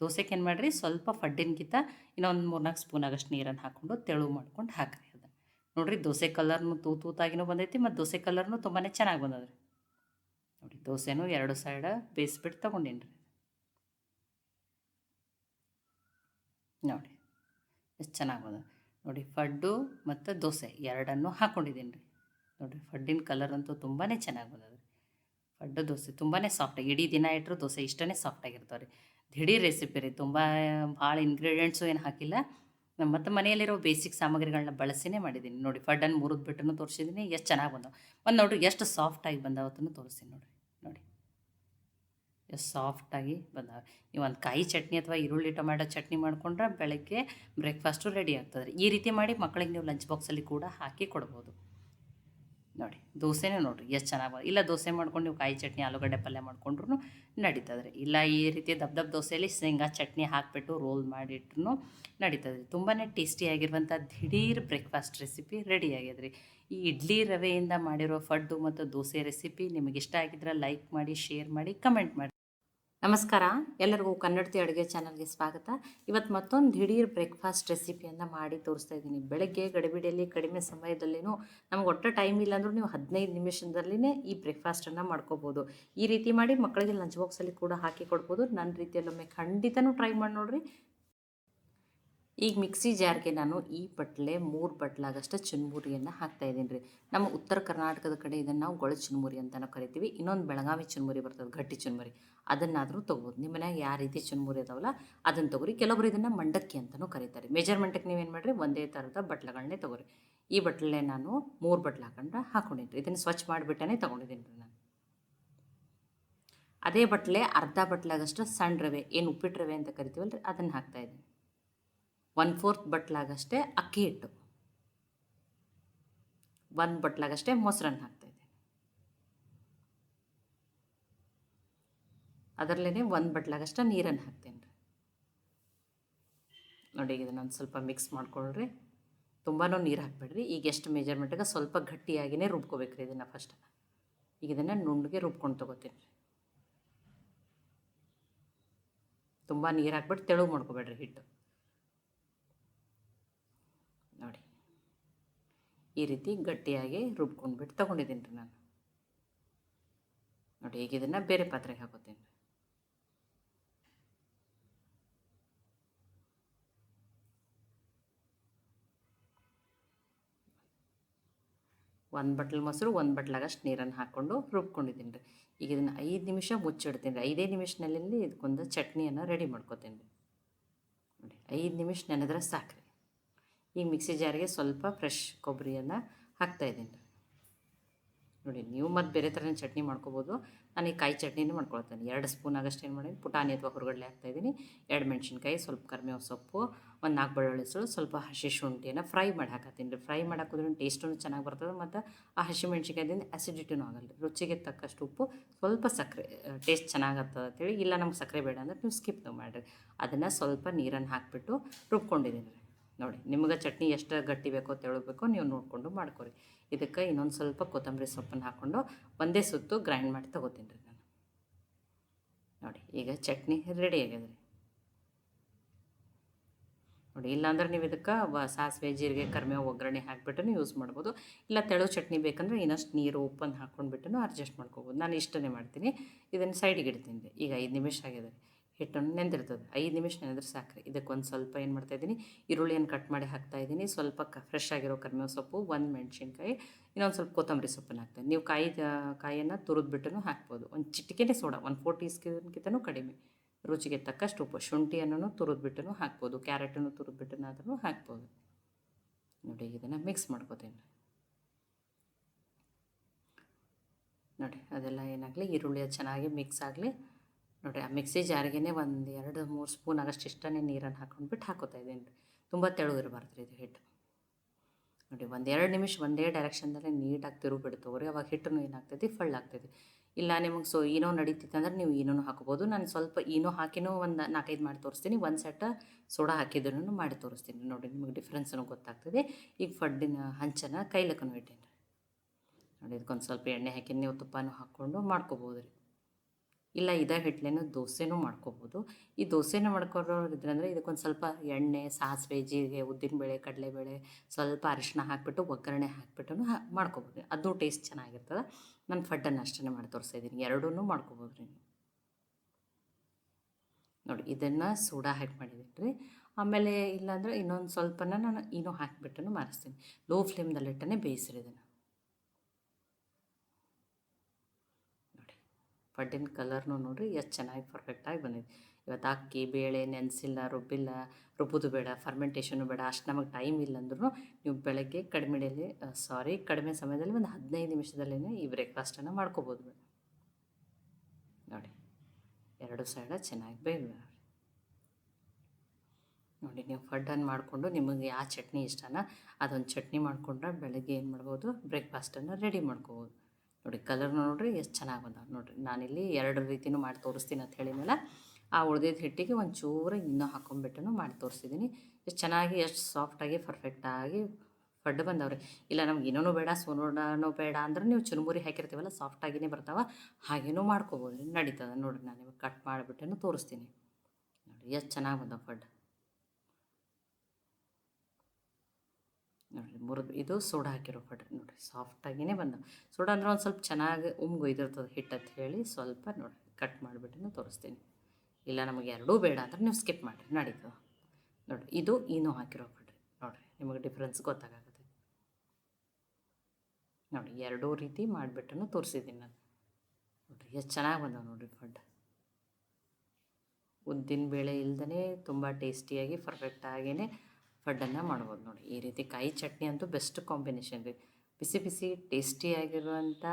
Speaker 1: ದೋಸೆಗೆ ಏನು ಮಾಡಿರಿ, ಸ್ವಲ್ಪ ಫಡ್ಡಿನಗಿಂತ ಇನ್ನೊಂದು ಮೂರ್ನಾಲ್ಕು ಸ್ಪೂನ್ ಆಗಷ್ಟು ನೀರನ್ನು ಹಾಕ್ಕೊಂಡು ತೆಳು ಮಾಡ್ಕೊಂಡು ಹಾಕ್ರಿ ಅದನ್ನು. ನೋಡಿರಿ, ದೋಸೆ ಕಲರ್ನು ತೂ ತೂತಾಗಿನೂ ಬಂದೈತಿ ಮತ್ತು ದೋಸೆ ಕಲರ್ನು ತುಂಬಾ ಚೆನ್ನಾಗಿ ಬಂದದ್ರಿ. ನೋಡಿ, ದೋಸೆನೂ ಎರಡು ಸೈಡ ಬೇಯಿಸ್ಬಿಟ್ಟು ತೊಗೊಂಡೇನಿ ರೀ ನೋಡಿ, ಎಷ್ಟು ಚೆನ್ನಾಗಿ ಬಂದ ನೋಡಿ, ಫಡ್ಡು ಮತ್ತು ದೋಸೆ ಎರಡನ್ನು ಹಾಕ್ಕೊಂಡಿದ್ದೀನಿ ರೀ ನೋಡಿರಿ ಫಡ್ಡಿನ ಕಲರ್ ಅಂತೂ ತುಂಬಾ ಚೆನ್ನಾಗಿ ಬಂದದ. ಫಡ್ಡು, ದೋಸೆ ತುಂಬಾ ಸಾಫ್ಟಾಗಿ ಇಡೀ ದಿನ ಇಟ್ಟರು ದೋಸೆ ಇಷ್ಟೇ ಸಾಫ್ಟಾಗಿರ್ತಾವೆ ರೀ ದಿಢೀರ್ ರೆಸಿಪಿ ರೀ, ತುಂಬ, ಭಾಳ ಇಂಗ್ರೀಡಿಯೆಂಟ್ಸು ಏನು ಹಾಕಿಲ್ಲ. ಮತ್ತು ಮನೆಯಲ್ಲಿರೋ ಬೇಸಿಕ್ ಸಾಮಗ್ರಿಗಳನ್ನ ಬಳಸಿನೇ ಮಾಡಿದ್ದೀನಿ. ನೋಡಿ ಫಡ್ಡನ್ನು ಮುರಿದು ಬಿಟ್ಟು ತೋರಿಸಿದ್ದೀನಿ ಎಷ್ಟು ಚೆನ್ನಾಗಿ ಬಂದವು. ಒಂದು ನೋಡಿರಿ, ಎಷ್ಟು ಸಾಫ್ಟಾಗಿ ಬಂದಾವತ್ತನ್ನು ತೋರಿಸ್ತೀನಿ ನೋಡಿರಿ. ನೋಡಿ. ಎಷ್ಟು ಸಾಫ್ಟಾಗಿ ಬಂದಾವೆ. ನೀವು ಒಂದು ಕಾಯಿ ಚಟ್ನಿ ಅಥವಾ ಈರುಳ್ಳಿ ಟೊಮ್ಯಾಟೊ ಚಟ್ನಿ ಮಾಡಿಕೊಂಡ್ರೆ ಬೆಳಗ್ಗೆ ಬ್ರೇಕ್ಫಾಸ್ಟು ರೆಡಿ ಆಗ್ತದೆ ಈ ರೀತಿ ಮಾಡಿ ಮಕ್ಕಳಿಗೆ ನೀವು ಲಂಚ್ ಬಾಕ್ಸಲ್ಲಿ ಕೂಡ ಹಾಕಿ ಕೊಡ್ಬೋದು. ನೋಡಿ, ದೋಸೆನೇ ನೋಡಿರಿ, ಎಷ್ಟು ಚೆನ್ನಾಗಿ ಇಲ್ಲ ದೋಸೆ ಮಾಡ್ಕೊಂಡು ನೀವು ಕಾಯಿ ಚಟ್ನಿ, ಆಲೂಗಡ್ಡೆ ಪಲ್ಯ ಮಾಡ್ಕೊಂಡ್ರು ನಡೀತದ್ರಿ. ಇಲ್ಲ ಈ ರೀತಿ ದಬ್ ದಬ್ ದೋಸೆಯಲ್ಲಿ ಶೇಂಗಾ ಚಟ್ನಿ ಹಾಕಿಬಿಟ್ಟು ರೋಲ್ ಮಾಡಿಟ್ರು ನಡೀತದ್ರಿ. ತುಂಬಾ ಟೇಸ್ಟಿಯಾಗಿರುವಂಥ ದಿಢೀರ್ ಬ್ರೇಕ್ಫಾಸ್ಟ್ ರೆಸಿಪಿ ರೆಡಿ ಆಗಿದ್ರಿ ಈ ಇಡ್ಲಿ ರವೆಯಿಂದ ಮಾಡಿರೋ ಫಡ್ಡು ಮತ್ತು ದೋಸೆ ರೆಸಿಪಿ ನಿಮಗೆ ಇಷ್ಟ ಆಗಿದ್ರೆ ಲೈಕ್ ಮಾಡಿ, ಶೇರ್ ಮಾಡಿ, ಕಮೆಂಟ್ ಮಾಡಿ. ನಮಸ್ಕಾರ. ಎಲ್ಲರಿಗೂ ಕನ್ನಡತಿ ಅಡುಗೆ ಚಾನಲ್ಗೆ ಸ್ವಾಗತ. ಇವತ್ತು ಮತ್ತೊಂದು ದಿಢೀರ್ ಬ್ರೇಕ್ಫಾಸ್ಟ್ ರೆಸಿಪಿಯನ್ನು ಮಾಡಿ ತೋರಿಸ್ತಾ ಇದ್ದೀನಿ. ಬೆಳಗ್ಗೆ ಗಡಿಬಿಡಿಯಲ್ಲಿ ಕಡಿಮೆ ಸಮಯದಲ್ಲಿನೂ ನಮ್ಗೆ ಒಟ್ಟು ಟೈಮ್ ಇಲ್ಲ ಅಂದ್ರೂ ನೀವು ಹದಿನೈದು ನಿಮಿಷದಲ್ಲಿನೇ ಈ ಬ್ರೇಕ್ಫಾಸ್ಟನ್ನು ಮಾಡ್ಕೋಬೋದು. ಈ ರೀತಿ ಮಾಡಿ ಮಕ್ಕಳಿಗೆ ಲಂಚ್ ಬಾಕ್ಸಲ್ಲಿ ಕೂಡ ಹಾಕಿ ಕೊಡ್ಬೋದು. ನನ್ನ ರೀತಿಯಲ್ಲೊಮ್ಮೆ ಖಂಡಿತನೂ ಟ್ರೈ ಮಾಡಿ ನೋಡ್ರಿ. ಈಗ ಮಿಕ್ಸಿ ಜಾರ್ಗೆ ನಾನು ಈ ಬಟ್ಲೆ ಮೂರು ಬಟ್ಲಾಗಷ್ಟು ಚುನ್ಮುರಿಯನ್ನು ಹಾಕ್ತಾ ಇದ್ದೀನಿ ರೀ. ನಮ್ಮ ಉತ್ತರ ಕರ್ನಾಟಕದ ಕಡೆ ಇದನ್ನು ನಾವು ಗೊಳ ಚುನ್ಮುರಿ ಅಂತ ನಾವು ಕರಿತೀವಿ. ಇನ್ನೊಂದು ಬೆಳಗಾವಿ ಚುನ್ಮುರಿ ಬರ್ತದೆ, ಗಟ್ಟಿ ಚುನ್ಮುರಿ. ಅದನ್ನಾದರೂ ತೊಗೋಬೋದು. ನಿಮ್ಮ ಮನ್ಯಾಗ ಯಾವ ರೀತಿ ಚುನ್ಮುರಿ ಅದಾವಲ್ಲ, ಅದನ್ನು ತೊಗೊರಿ. ಕೆಲವೊಬ್ರು ಇದನ್ನು ಮಂಡಕ್ಕಿ ಅಂತಲೂ ಕರೀತಾರೆ. ಮೆಜರ್ಮೆಂಟಕ್ಕೆ ನೀವೇನು ಮಾಡಿರಿ, ಒಂದೇ ಥರದ ಬಟ್ಲಗಳನ್ನೇ ತೊಗೊರಿ. ಈ ಬಟ್ಲೆ ನಾನು ಮೂರು ಬಟ್ಲು ಹಾಕೊಂಡು ಹಾಕೊಂಡಿನಿ ರೀ. ಇದನ್ನು ಸ್ವಚ್ಛ ಮಾಡಿಬಿಟ್ಟೇ ತೊಗೊಂಡಿದ್ದೀನಿ ರೀ ನಾನು. ಅದೇ ಬಟ್ಲೆ ಅರ್ಧ ಬಟ್ಲಾಗಷ್ಟು ಸಣ್ಣ ರವೆ, ಏನು ಉಪ್ಪಿಟ್ಟು ರವೆ ಅಂತ ಕರಿತೀವಲ್ಲ ರೀ ಅದನ್ನು ಹಾಕ್ತಾ ಇದ್ದೀನಿ. ಒನ್ ಫೋರ್ತ್ ಬಟ್ಲಾಗಷ್ಟೇ ಅಕ್ಕಿ ಹಿಟ್ಟು. ಒಂದು ಬಟ್ಲಾಗಷ್ಟೇ ಮೊಸರನ್ನ ಹಾಕ್ತಾಯಿದ್ದೀನಿ ಅದರಲ್ಲೇ ಒಂದು ಬಟ್ಲಾಗಷ್ಟೇ ನೀರನ್ನು ಹಾಕ್ತೇನೆ. ರೀ ನೋಡಿ ಇದನ್ನೊಂದು ಸ್ವಲ್ಪ ಮಿಕ್ಸ್ ಮಾಡ್ಕೊಳ್ರಿ. ತುಂಬಾ ನೀರು ಹಾಕ್ಬೇಡ್ರಿ. ಈಗ ಎಷ್ಟು ಮೆಜರ್ಮೆಂಟಿಗೆ ಸ್ವಲ್ಪ ಗಟ್ಟಿಯಾಗಿಯೇ ರುಬ್ಕೋಬೇಕ್ರಿ ಇದನ್ನು ಫಸ್ಟ್ ಈಗ ಇದನ್ನು ನುಣ್ಣಗೆ ರುಬ್ಕೊಂಡು ತೊಗೋತೀನಿ. ರೀ ತುಂಬ ನೀರು ಹಾಕ್ಬಿಟ್ಟು ತೆಳು ಮಾಡ್ಕೋಬೇಡ್ರಿ ಹಿಟ್ಟು ನೋಡಿ ಈ ರೀತಿ ಗಟ್ಟಿಯಾಗಿ ರುಬ್ಕೊಂಡ್ಬಿಟ್ಟು ತೊಗೊಂಡಿದ್ದೀನಿ ರೀ ನಾನು. ನೋಡಿ, ಈಗ ಇದನ್ನು ಬೇರೆ ಪಾತ್ರೆಗೆ ಹಾಕೋತೀನಿ. ರೀ ಒಂದು ಬಟ್ಲು ಮೊಸರು, ಒಂದು ಬಟ್ಲಾಗಷ್ಟು ನೀರನ್ನು ಹಾಕ್ಕೊಂಡು ರುಬ್ಕೊಂಡಿದ್ದೀನಿ ರೀ. ಈಗ ಇದನ್ನು ಐದು ನಿಮಿಷ ಮುಚ್ಚಿಡ್ತೀನಿ ರೀ. ಐದೇ ನಿಮಿಷದಲ್ಲಿ ಇದಕ್ಕೊಂದು ಚಟ್ನಿಯನ್ನು ರೆಡಿ ಮಾಡ್ಕೊತೀನಿ ರೀ. ನೋಡಿ, ಐದು ನಿಮಿಷ ನೆನೆದ್ರೆ ಸಾಕ್ರಿ. ಈಗ ಮಿಕ್ಸಿ ಜಾರಿಗೆ ಸ್ವಲ್ಪ ಫ್ರೆಶ್ ಕೊಬ್ಬರಿಯನ್ನು ಹಾಕ್ತಾಯಿದ್ದೀನಿ ನೋಡಿ, ನೀವು ಮತ್ತು ಬೇರೆ ಥರನೇ ಚಟ್ನಿ ಮಾಡ್ಕೋಬೋದು. ನಾನು ಈ ಕಾಯಿ ಚಟ್ನಿನೂ ಮಾಡ್ಕೊಳ್ತೇನೆ. ಎರಡು ಸ್ಪೂನ್ ಆಗಷ್ಟು ಏನು ಮಾಡೀನಿ. ಪುಟಾಣಿ ಅಥವಾ ಹುರುಗಡ್ಲೆ ಹಾಕ್ತಾಯಿದ್ದೀನಿ ಎರಡು ಮೆಣಸಿನ್ಕಾಯಿ, ಸ್ವಲ್ಪ ಕರಿಬೇವು ಸೊಪ್ಪು, ಒಂದು ನಾಲ್ಕು ಬೆಳ್ಳುಳ್ಳಿ ಸೊಳು ಸ್ವಲ್ಪ ಹಸಿ ಶುಂಠಿಯನ್ನು ಫ್ರೈ ಮಾಡಿ ಹಾಕತ್ತೀನಿ ರೀ. ಫ್ರೈ ಮಾಡಾಕೋದ್ರೂ ಟೇಸ್ಟೂ ಚೆನ್ನಾಗಿ ಬರ್ತದೆ ಮತ್ತು ಆ ಹಸಿ ಮೆಣಸಿನ್ಕಾಯ್ದಿಂದ ಆ್ಯಸಿಡಿಟಿನೂ ಆಗಲ್ಲ ರುಚಿಗೆ ತಕ್ಕಷ್ಟು ಉಪ್ಪು, ಸ್ವಲ್ಪ ಸಕ್ಕರೆ ಟೇಸ್ಟ್ ಚೆನ್ನಾಗತ್ತದ ಅಂತೇಳಿ ಇಲ್ಲ ನಮ್ಗೆ ಸಕ್ಕರೆ ಬೇಡ ಅಂದ್ರೆ ನೀವು ಸ್ಕಿಪ್ ಮಾಡಿರಿ. ಅದನ್ನು ಸ್ವಲ್ಪ ನೀರನ್ನು ಹಾಕಿಬಿಟ್ಟು ರುಬ್ಕೊಂಡಿದ್ದೀನಿ ನೋಡಿ, ನಿಮ್ಗೆ ಚಟ್ನಿ ಎಷ್ಟು ಗಟ್ಟಿ ಬೇಕೋ ತೆಳಬೇಕೋ ನೀವು ನೋಡಿಕೊಂಡು ಮಾಡ್ಕೊರಿ. ಇದಕ್ಕೆ ಇನ್ನೊಂದು ಸ್ವಲ್ಪ ಕೊತ್ತಂಬರಿ ಸೊಪ್ಪನ್ನು ಹಾಕ್ಕೊಂಡು ಒಂದೇ ಸುತ್ತು ಗ್ರೈಂಡ್ ಮಾಡಿ ತೊಗೋತೀನಿ ರೀ ನಾನು. ನೋಡಿ, ಈಗ ಚಟ್ನಿ ರೆಡಿ ಆಗ್ಯದ ರೀ ನೋಡಿ, ಇಲ್ಲಾಂದ್ರೆ ನೀವು ಇದಕ್ಕೆ ಸಾಸಿವೆ, ಜೀರಿಗೆ ಕರಿಬೇವು ಒಗ್ಗರಣೆ ಹಾಕಿಬಿಟ್ಟು ಯೂಸ್ ಮಾಡ್ಬೋದು. ಇಲ್ಲ ತೆಳು ಚಟ್ನಿ ಬೇಕಂದ್ರೆ ಇನ್ನಷ್ಟು ನೀರು, ಉಪ್ಪನ್ನು ಹಾಕ್ಕೊಂಡ್ಬಿಟ್ಟು ಅಡ್ಜಸ್ಟ್ ಮಾಡ್ಕೋಬೋದು. ನಾನು ಇಷ್ಟನ್ನೇ ಮಾಡ್ತೀನಿ. ಇದನ್ನು ಸೈಡಿಗೆ ಇಡ್ತೀನಿ ರೀ. ಈಗ ಐದು ನಿಮಿಷ ಆಗಿದೆ ಹಿಟ್ಟನ್ನು ನೆಂದಿರ್ತದೆ. ಐದು ನಿಮಿಷ ನೆನೆದ್ರೆ ಸಾಕ್ರಿ. ಇದಕ್ಕೆ ಒಂದು ಸ್ವಲ್ಪ ಏನು ಮಾಡ್ತಾಯಿದ್ದೀನಿ ಈರುಳ್ಳಿಯನ್ನು ಕಟ್ ಮಾಡಿ ಹಾಕ್ತಾಯಿದ್ದೀನಿ ಸ್ವಲ್ಪ ಕ ಫ್ರೆಶ್ ಆಗಿರೋ ಕರಿಬೇವು ಸೊಪ್ಪು, ಒಂದು ಮೆಣಸಿನ್ಕಾಯಿ, ಇನ್ನೊಂದು ಸ್ವಲ್ಪ ಕೊತ್ತಂಬರಿ ಸೊಪ್ಪನ್ನು ಹಾಕ್ತೀನಿ. ನೀವು ಕಾಯಿ ಕಾಯಿಯನ್ನು ತುರಿದ್ಬಿಟ್ಟು ಹಾಕ್ಬೋದು. ಒಂದು ಚಿಟಿಕೆನೇ ಸೋಡಾ, ಒಂದು ಫೋರ್ ಟೀ ಕಡಿಮೆ. ರುಚಿಗೆ ತಕ್ಕಷ್ಟು ಉಪ್ಪು, ಶುಂಠಿಯನ್ನು ತುರಿದ್ಬಿಟ್ಟು ಹಾಕ್ಬೋದು. ಕ್ಯಾರೆಟನ್ನು ತುರಿದ್ಬಿಟ್ಟನಾದ್ರೂ ಹಾಕ್ಬೋದು. ನೋಡಿ, ಇದನ್ನು ಮಿಕ್ಸ್ ಮಾಡ್ಕೋತೀನಿ. ನೋಡಿ, ಅದೆಲ್ಲ ಏನಾಗಲಿ ಈರುಳ್ಳಿ ಚೆನ್ನಾಗಿ ಮಿಕ್ಸ್ ಆಗಲಿ. ನೋಡಿ ಆ ಮಿಕ್ಸಿ ಜಾರಿಗೆನೇ ಒಂದು ಎರಡು ಮೂರು ಸ್ಪೂನ್ ಆಗಷ್ಟು ಇಷ್ಟನೇ ನೀರನ್ನು ಹಾಕೊಂಡ್ಬಿಟ್ಟು ಹಾಕೋತಾ ಇದ್ದೀನಿ ರೀ? ತುಂಬ ತೆಳು ಇರಬಾರ್ದು ರೀ ಇದು ಹಿಟ್ಟು. ನೋಡಿ ಒಂದು ಎರಡು ನಿಮಿಷ ಒಂದೇ ಡೈರೆಕ್ಷನ್ದಲ್ಲೇ ನೀಟಾಗಿ ರೀ ಅವಾಗ ಹಿಟ್ಟನ್ನು ಏನಾಗ್ತೈತಿ, ಫಳ್ಳಾಗ್ತೈತಿ. ಇಲ್ಲ ನಿಮಗೆ ಸೊ ಏನೋ ನಡೀತಿತ್ತು ಅಂದ್ರೆ ನೀವು ಏನೋ ಹಾಕೋಬೋದು, ನಾನು ಸ್ವಲ್ಪ ಏನೋ ಹಾಕಿನೂ ಒಂದು ನಾಲ್ಕೈದು ಮಾಡಿ ತೋರಿಸ್ತೀನಿ, ಒಂದು ಸೆಟ್ ಸೋಡಾ ಹಾಕಿದ್ರೂ ಮಾಡಿ ತೋರಿಸ್ತೀನಿ. ನೋಡಿ ನಿಮಗೆ ಡಿಫ್ರೆನ್ಸನ್ನು ಗೊತ್ತಾಗ್ತದೆ. ಈಗ ಫಡ್ಡಿನ ಹಂಚನ ಕೈಲಕ್ಕೂ ಇಟ್ಟೇನೆ. ನೋಡಿ ಇದಕ್ಕೊಂದು ಸ್ವಲ್ಪ ಎಣ್ಣೆ ಹಾಕಿ, ನೀವು ತುಪ್ಪನೂ ಹಾಕ್ಕೊಂಡು ಮಾಡ್ಕೋಬೋದು ರೀ ಇಲ್ಲ ಇದೇ ಹಿಟ್ಲೇನು ದೋಸೆನೂ ಮಾಡ್ಕೋಬೋದು. ಈ ದೋಸೆನ ಮಾಡ್ಕೊಳೋರು ಅಂದರೆ ಇದಕ್ಕೊಂದು ಸ್ವಲ್ಪ ಎಣ್ಣೆ, ಸಾಸಿವೆ, ಜೀರಿಗೆ ಉದ್ದಿನಬೇಳೆ ಕಡಲೆಬೇಳೆ ಸ್ವಲ್ಪ ಅರಿಶಿನ ಹಾಕಿಬಿಟ್ಟು, ಒಗ್ಗರಣೆ ಹಾಕ್ಬಿಟ್ಟು ಹಾ ಮಾಡ್ಕೊಬೋದು. ಅದು ಟೇಸ್ಟ್ ಚೆನ್ನಾಗಿರ್ತದೆ. ನಾನು ಫಡ್ಡನ್ನು ಅಷ್ಟೇ ಮಾಡಿ ತೋರಿಸಿದ್ದೀನಿ ಎರಡೂ ಮಾಡ್ಕೋಬೋದು ರೀ ನೋಡಿ, ಇದನ್ನು ಸೋಡಾ ಹಾಕಿ ಮಾಡಿದ್ದೀನಿ ರೀ ಆಮೇಲೆ ಇಲ್ಲಾಂದರೆ ಇನ್ನೊಂದು ಸ್ವಲ್ಪನ ನಾನು ಇನ್ನೂ ಹಾಕಿಬಿಟ್ಟು ಮಾರಿಸ್ತೀನಿ. ಲೋ ಫ್ಲೇಮ್ದಲ್ಲಿಟ್ಟನೆ ಬೇಯಿಸ್ರಿ ಇದನ್ನು ನೋಡಿ ಪಡ್ಡಿನ ಕಲರ್ನು ನೋಡಿರಿ ಎಷ್ಟು ಚೆನ್ನಾಗಿ ಪರ್ಫೆಕ್ಟಾಗಿ ಬಂದಿದೆ. ಇವತ್ತು ಅಕ್ಕಿ, ಬೇಳೆ, ನೆನೆಸಿಲ್ಲ, ರುಬ್ಬಿಲ್ಲ, ರುಬ್ಬೋದು ಬೇಡ ಫರ್ಮೆಂಟೇಷನು ಬೇಡ, ಅಷ್ಟು ನಮಗೆ ಟೈಮ್ ಇಲ್ಲ ಅಂದ್ರೂ ನೀವು ಬೆಳಗ್ಗೆ ಕಡಿಮೆಯಲ್ಲಿ ಸಾರಿ ಕಡಿಮೆ ಸಮಯದಲ್ಲಿ ಒಂದು ಹದಿನೈದು ನಿಮಿಷದಲ್ಲೇ ಈ ಬ್ರೇಕ್ಫಾಸ್ಟನ್ನು ಮಾಡ್ಕೋಬೋದು ಮೇಡಮ್ ನೋಡಿ, ಎರಡು ಸೈಡ ಚೆನ್ನಾಗಿ ಬೇಗ ನೋಡಿ, ನೀವು ಫಡ್ಡನ್ನು ಮಾಡಿಕೊಂಡು ನಿಮಗೆ ಯಾವ ಚಟ್ನಿ ಇಷ್ಟನ ಅದೊಂದು ಚಟ್ನಿ ಮಾಡಿಕೊಂಡ್ರೆ ಬೆಳಗ್ಗೆ ಏನು ಮಾಡ್ಬೋದು? ಬ್ರೇಕ್ಫಾಸ್ಟನ್ನು ರೆಡಿ ಮಾಡ್ಕೋಬೋದು. ನೋಡಿ ಕಲರ್ ನೋಡಿರಿ ಎಷ್ಟು ಚೆನ್ನಾಗಿ ಬಂದಾವೆ ನೋಡಿರಿ. ನಾನಿಲ್ಲಿ ಎರಡು ರೀತಿನೂ ಮಾಡಿ ತೋರಿಸ್ತೀನಿ ಅಂತ ಹೇಳಿದ್ಮೇಲೆ ಆ ಉಳ್ದಿದ್ದ ಹಿಟ್ಟಿಗೆ ಒಂದು ಚೂರು ಇನ್ನೂ ಹಾಕೊಂಡ್ಬಿಟ್ಟು ಮಾಡಿ ತೋರಿಸಿದ್ದೀನಿ ಎಷ್ಟು ಚೆನ್ನಾಗಿ, ಎಷ್ಟು ಸಾಫ್ಟಾಗಿ ಪರ್ಫೆಕ್ಟಾಗಿ ಫಡ್ ಬಂದವ್ರಿ. ಇಲ್ಲ ನಮ್ಗೆ ಇನ್ನೂ ಬೇಡ ಸೋನೋಡನೂ ಬೇಡ ಅಂದ್ರೆ ನೀವು ಚುರುಮುರಿ ಹಾಕಿರ್ತೀವಲ್ಲ ಸಾಫ್ಟಾಗಿಯೇ ಬರ್ತಾವ. ಹಾಗೇನೂ ಮಾಡ್ಕೋಬೋದು ನಡೀತದೆ ನೋಡಿರಿ. ನಾನು ನಿಮಗೆ ಕಟ್ ಮಾಡಿಬಿಟ್ಟು ತೋರಿಸ್ತೀನಿ. ನೋಡಿ ಎಷ್ಟು ಚೆನ್ನಾಗಿ ಬಂದವ ಫಡ್ ನೋಡಿರಿ, ಮುರಿದು ಇದು ಸೋಡಾ ಹಾಕಿರೋ ಪಡ್ರಿ ನೋಡಿರಿ ಸಾಫ್ಟಾಗಿಯೇ ಬಂದವು ಸೋಡಾ ಅಂದ್ರೆ ಒಂದು ಸ್ವಲ್ಪ ಚೆನ್ನಾಗಿ ಉಮ್ಗೊಯ್ದಿರ್ತದೆ ಹಿಟ್ಟು ಅಂತ ಹೇಳಿ ಸ್ವಲ್ಪ ನೋಡಿರಿ ಕಟ್ ಮಾಡಿಬಿಟ್ಟು ತೋರಿಸ್ತೀನಿ. ಇಲ್ಲ ನಮಗೆ ಎರಡೂ ಬೇಡ ಅಂದ್ರೆ ನೀವು ಸ್ಕಿಪ್ ಮಾಡಿರಿ, ನಡೀತದೆ. ನೋಡಿರಿ, ಇದು ಇನ್ನೂ ಹಾಕಿರೋ ಪಡ್ರಿ ನೋಡಿರಿ, ನಿಮಗೆ ಡಿಫ್ರೆನ್ಸ್ ಗೊತ್ತಾಗತ್ತೆ ನೋಡಿ ಎರಡೂ ರೀತಿ ಮಾಡಿಬಿಟ್ಟು ತೋರಿಸಿದ್ದೀನಿ ನಾನು. ನೋಡಿರಿ, ಎಷ್ಟು ಚೆನ್ನಾಗಿ ಬಂದವು ನೋಡಿರಿ ಫಡ್ ಉದ್ದಿನ ಬೇಳೆ ಇಲ್ದೇ ತುಂಬ ಟೇಸ್ಟಿಯಾಗಿ ಪರ್ಫೆಕ್ಟಾಗಿಯೇ ಫಡ್ಡನ್ನು ಮಾಡ್ಬೋದು ನೋಡಿ. ಈ ರೀತಿ ಕಾಯಿ ಚಟ್ನಿ ಅಂತೂ ಬೆಸ್ಟ್ ಕಾಂಬಿನೇಷನ್ ರೀ. ಬಿಸಿ ಬಿಸಿ ಟೇಸ್ಟಿಯಾಗಿರುವಂಥ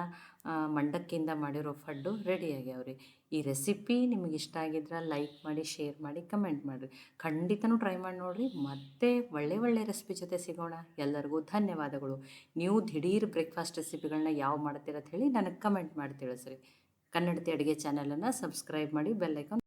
Speaker 1: ಮಂಡಕ್ಕಿಯಿಂದ ಮಾಡಿರೋ ಫಡ್ಡು ರೆಡಿ ಆಗ್ಯಾವ್ರಿ. ಈ ರೆಸಿಪಿ ನಿಮಗೆ ಇಷ್ಟ ಆಗಿದ್ರೆ ಲೈಕ್ ಮಾಡಿ ಶೇರ್ ಮಾಡಿ ಕಮೆಂಟ್ ಮಾಡಿರಿ. ಖಂಡಿತನೂ ಟ್ರೈ ಮಾಡಿ ನೋಡಿರಿ. ಮತ್ತೆ ಒಳ್ಳೆ ಒಳ್ಳೆ ರೆಸಿಪಿ ಜೊತೆ ಸಿಗೋಣ. ಎಲ್ಲರಿಗೂ ಧನ್ಯವಾದಗಳು. ನೀವು ದಿಢೀರ್ ಬ್ರೇಕ್ಫಾಸ್ಟ್ ರೆಸಿಪಿಗಳನ್ನ ಯಾವ ಮಾಡ್ತೀರ ಅಂತ ಹೇಳಿ ನನಗೆ ಕಮೆಂಟ್ ಮಾಡಿ ತಿಳಿಸ್ರಿ. ಕನ್ನಡತಿ ಅಡುಗೆ ಚಾನಲನ್ನು ಸಬ್ಸ್ಕ್ರೈಬ್ ಮಾಡಿ ಬೆಲ್ಲೈಕಾನ್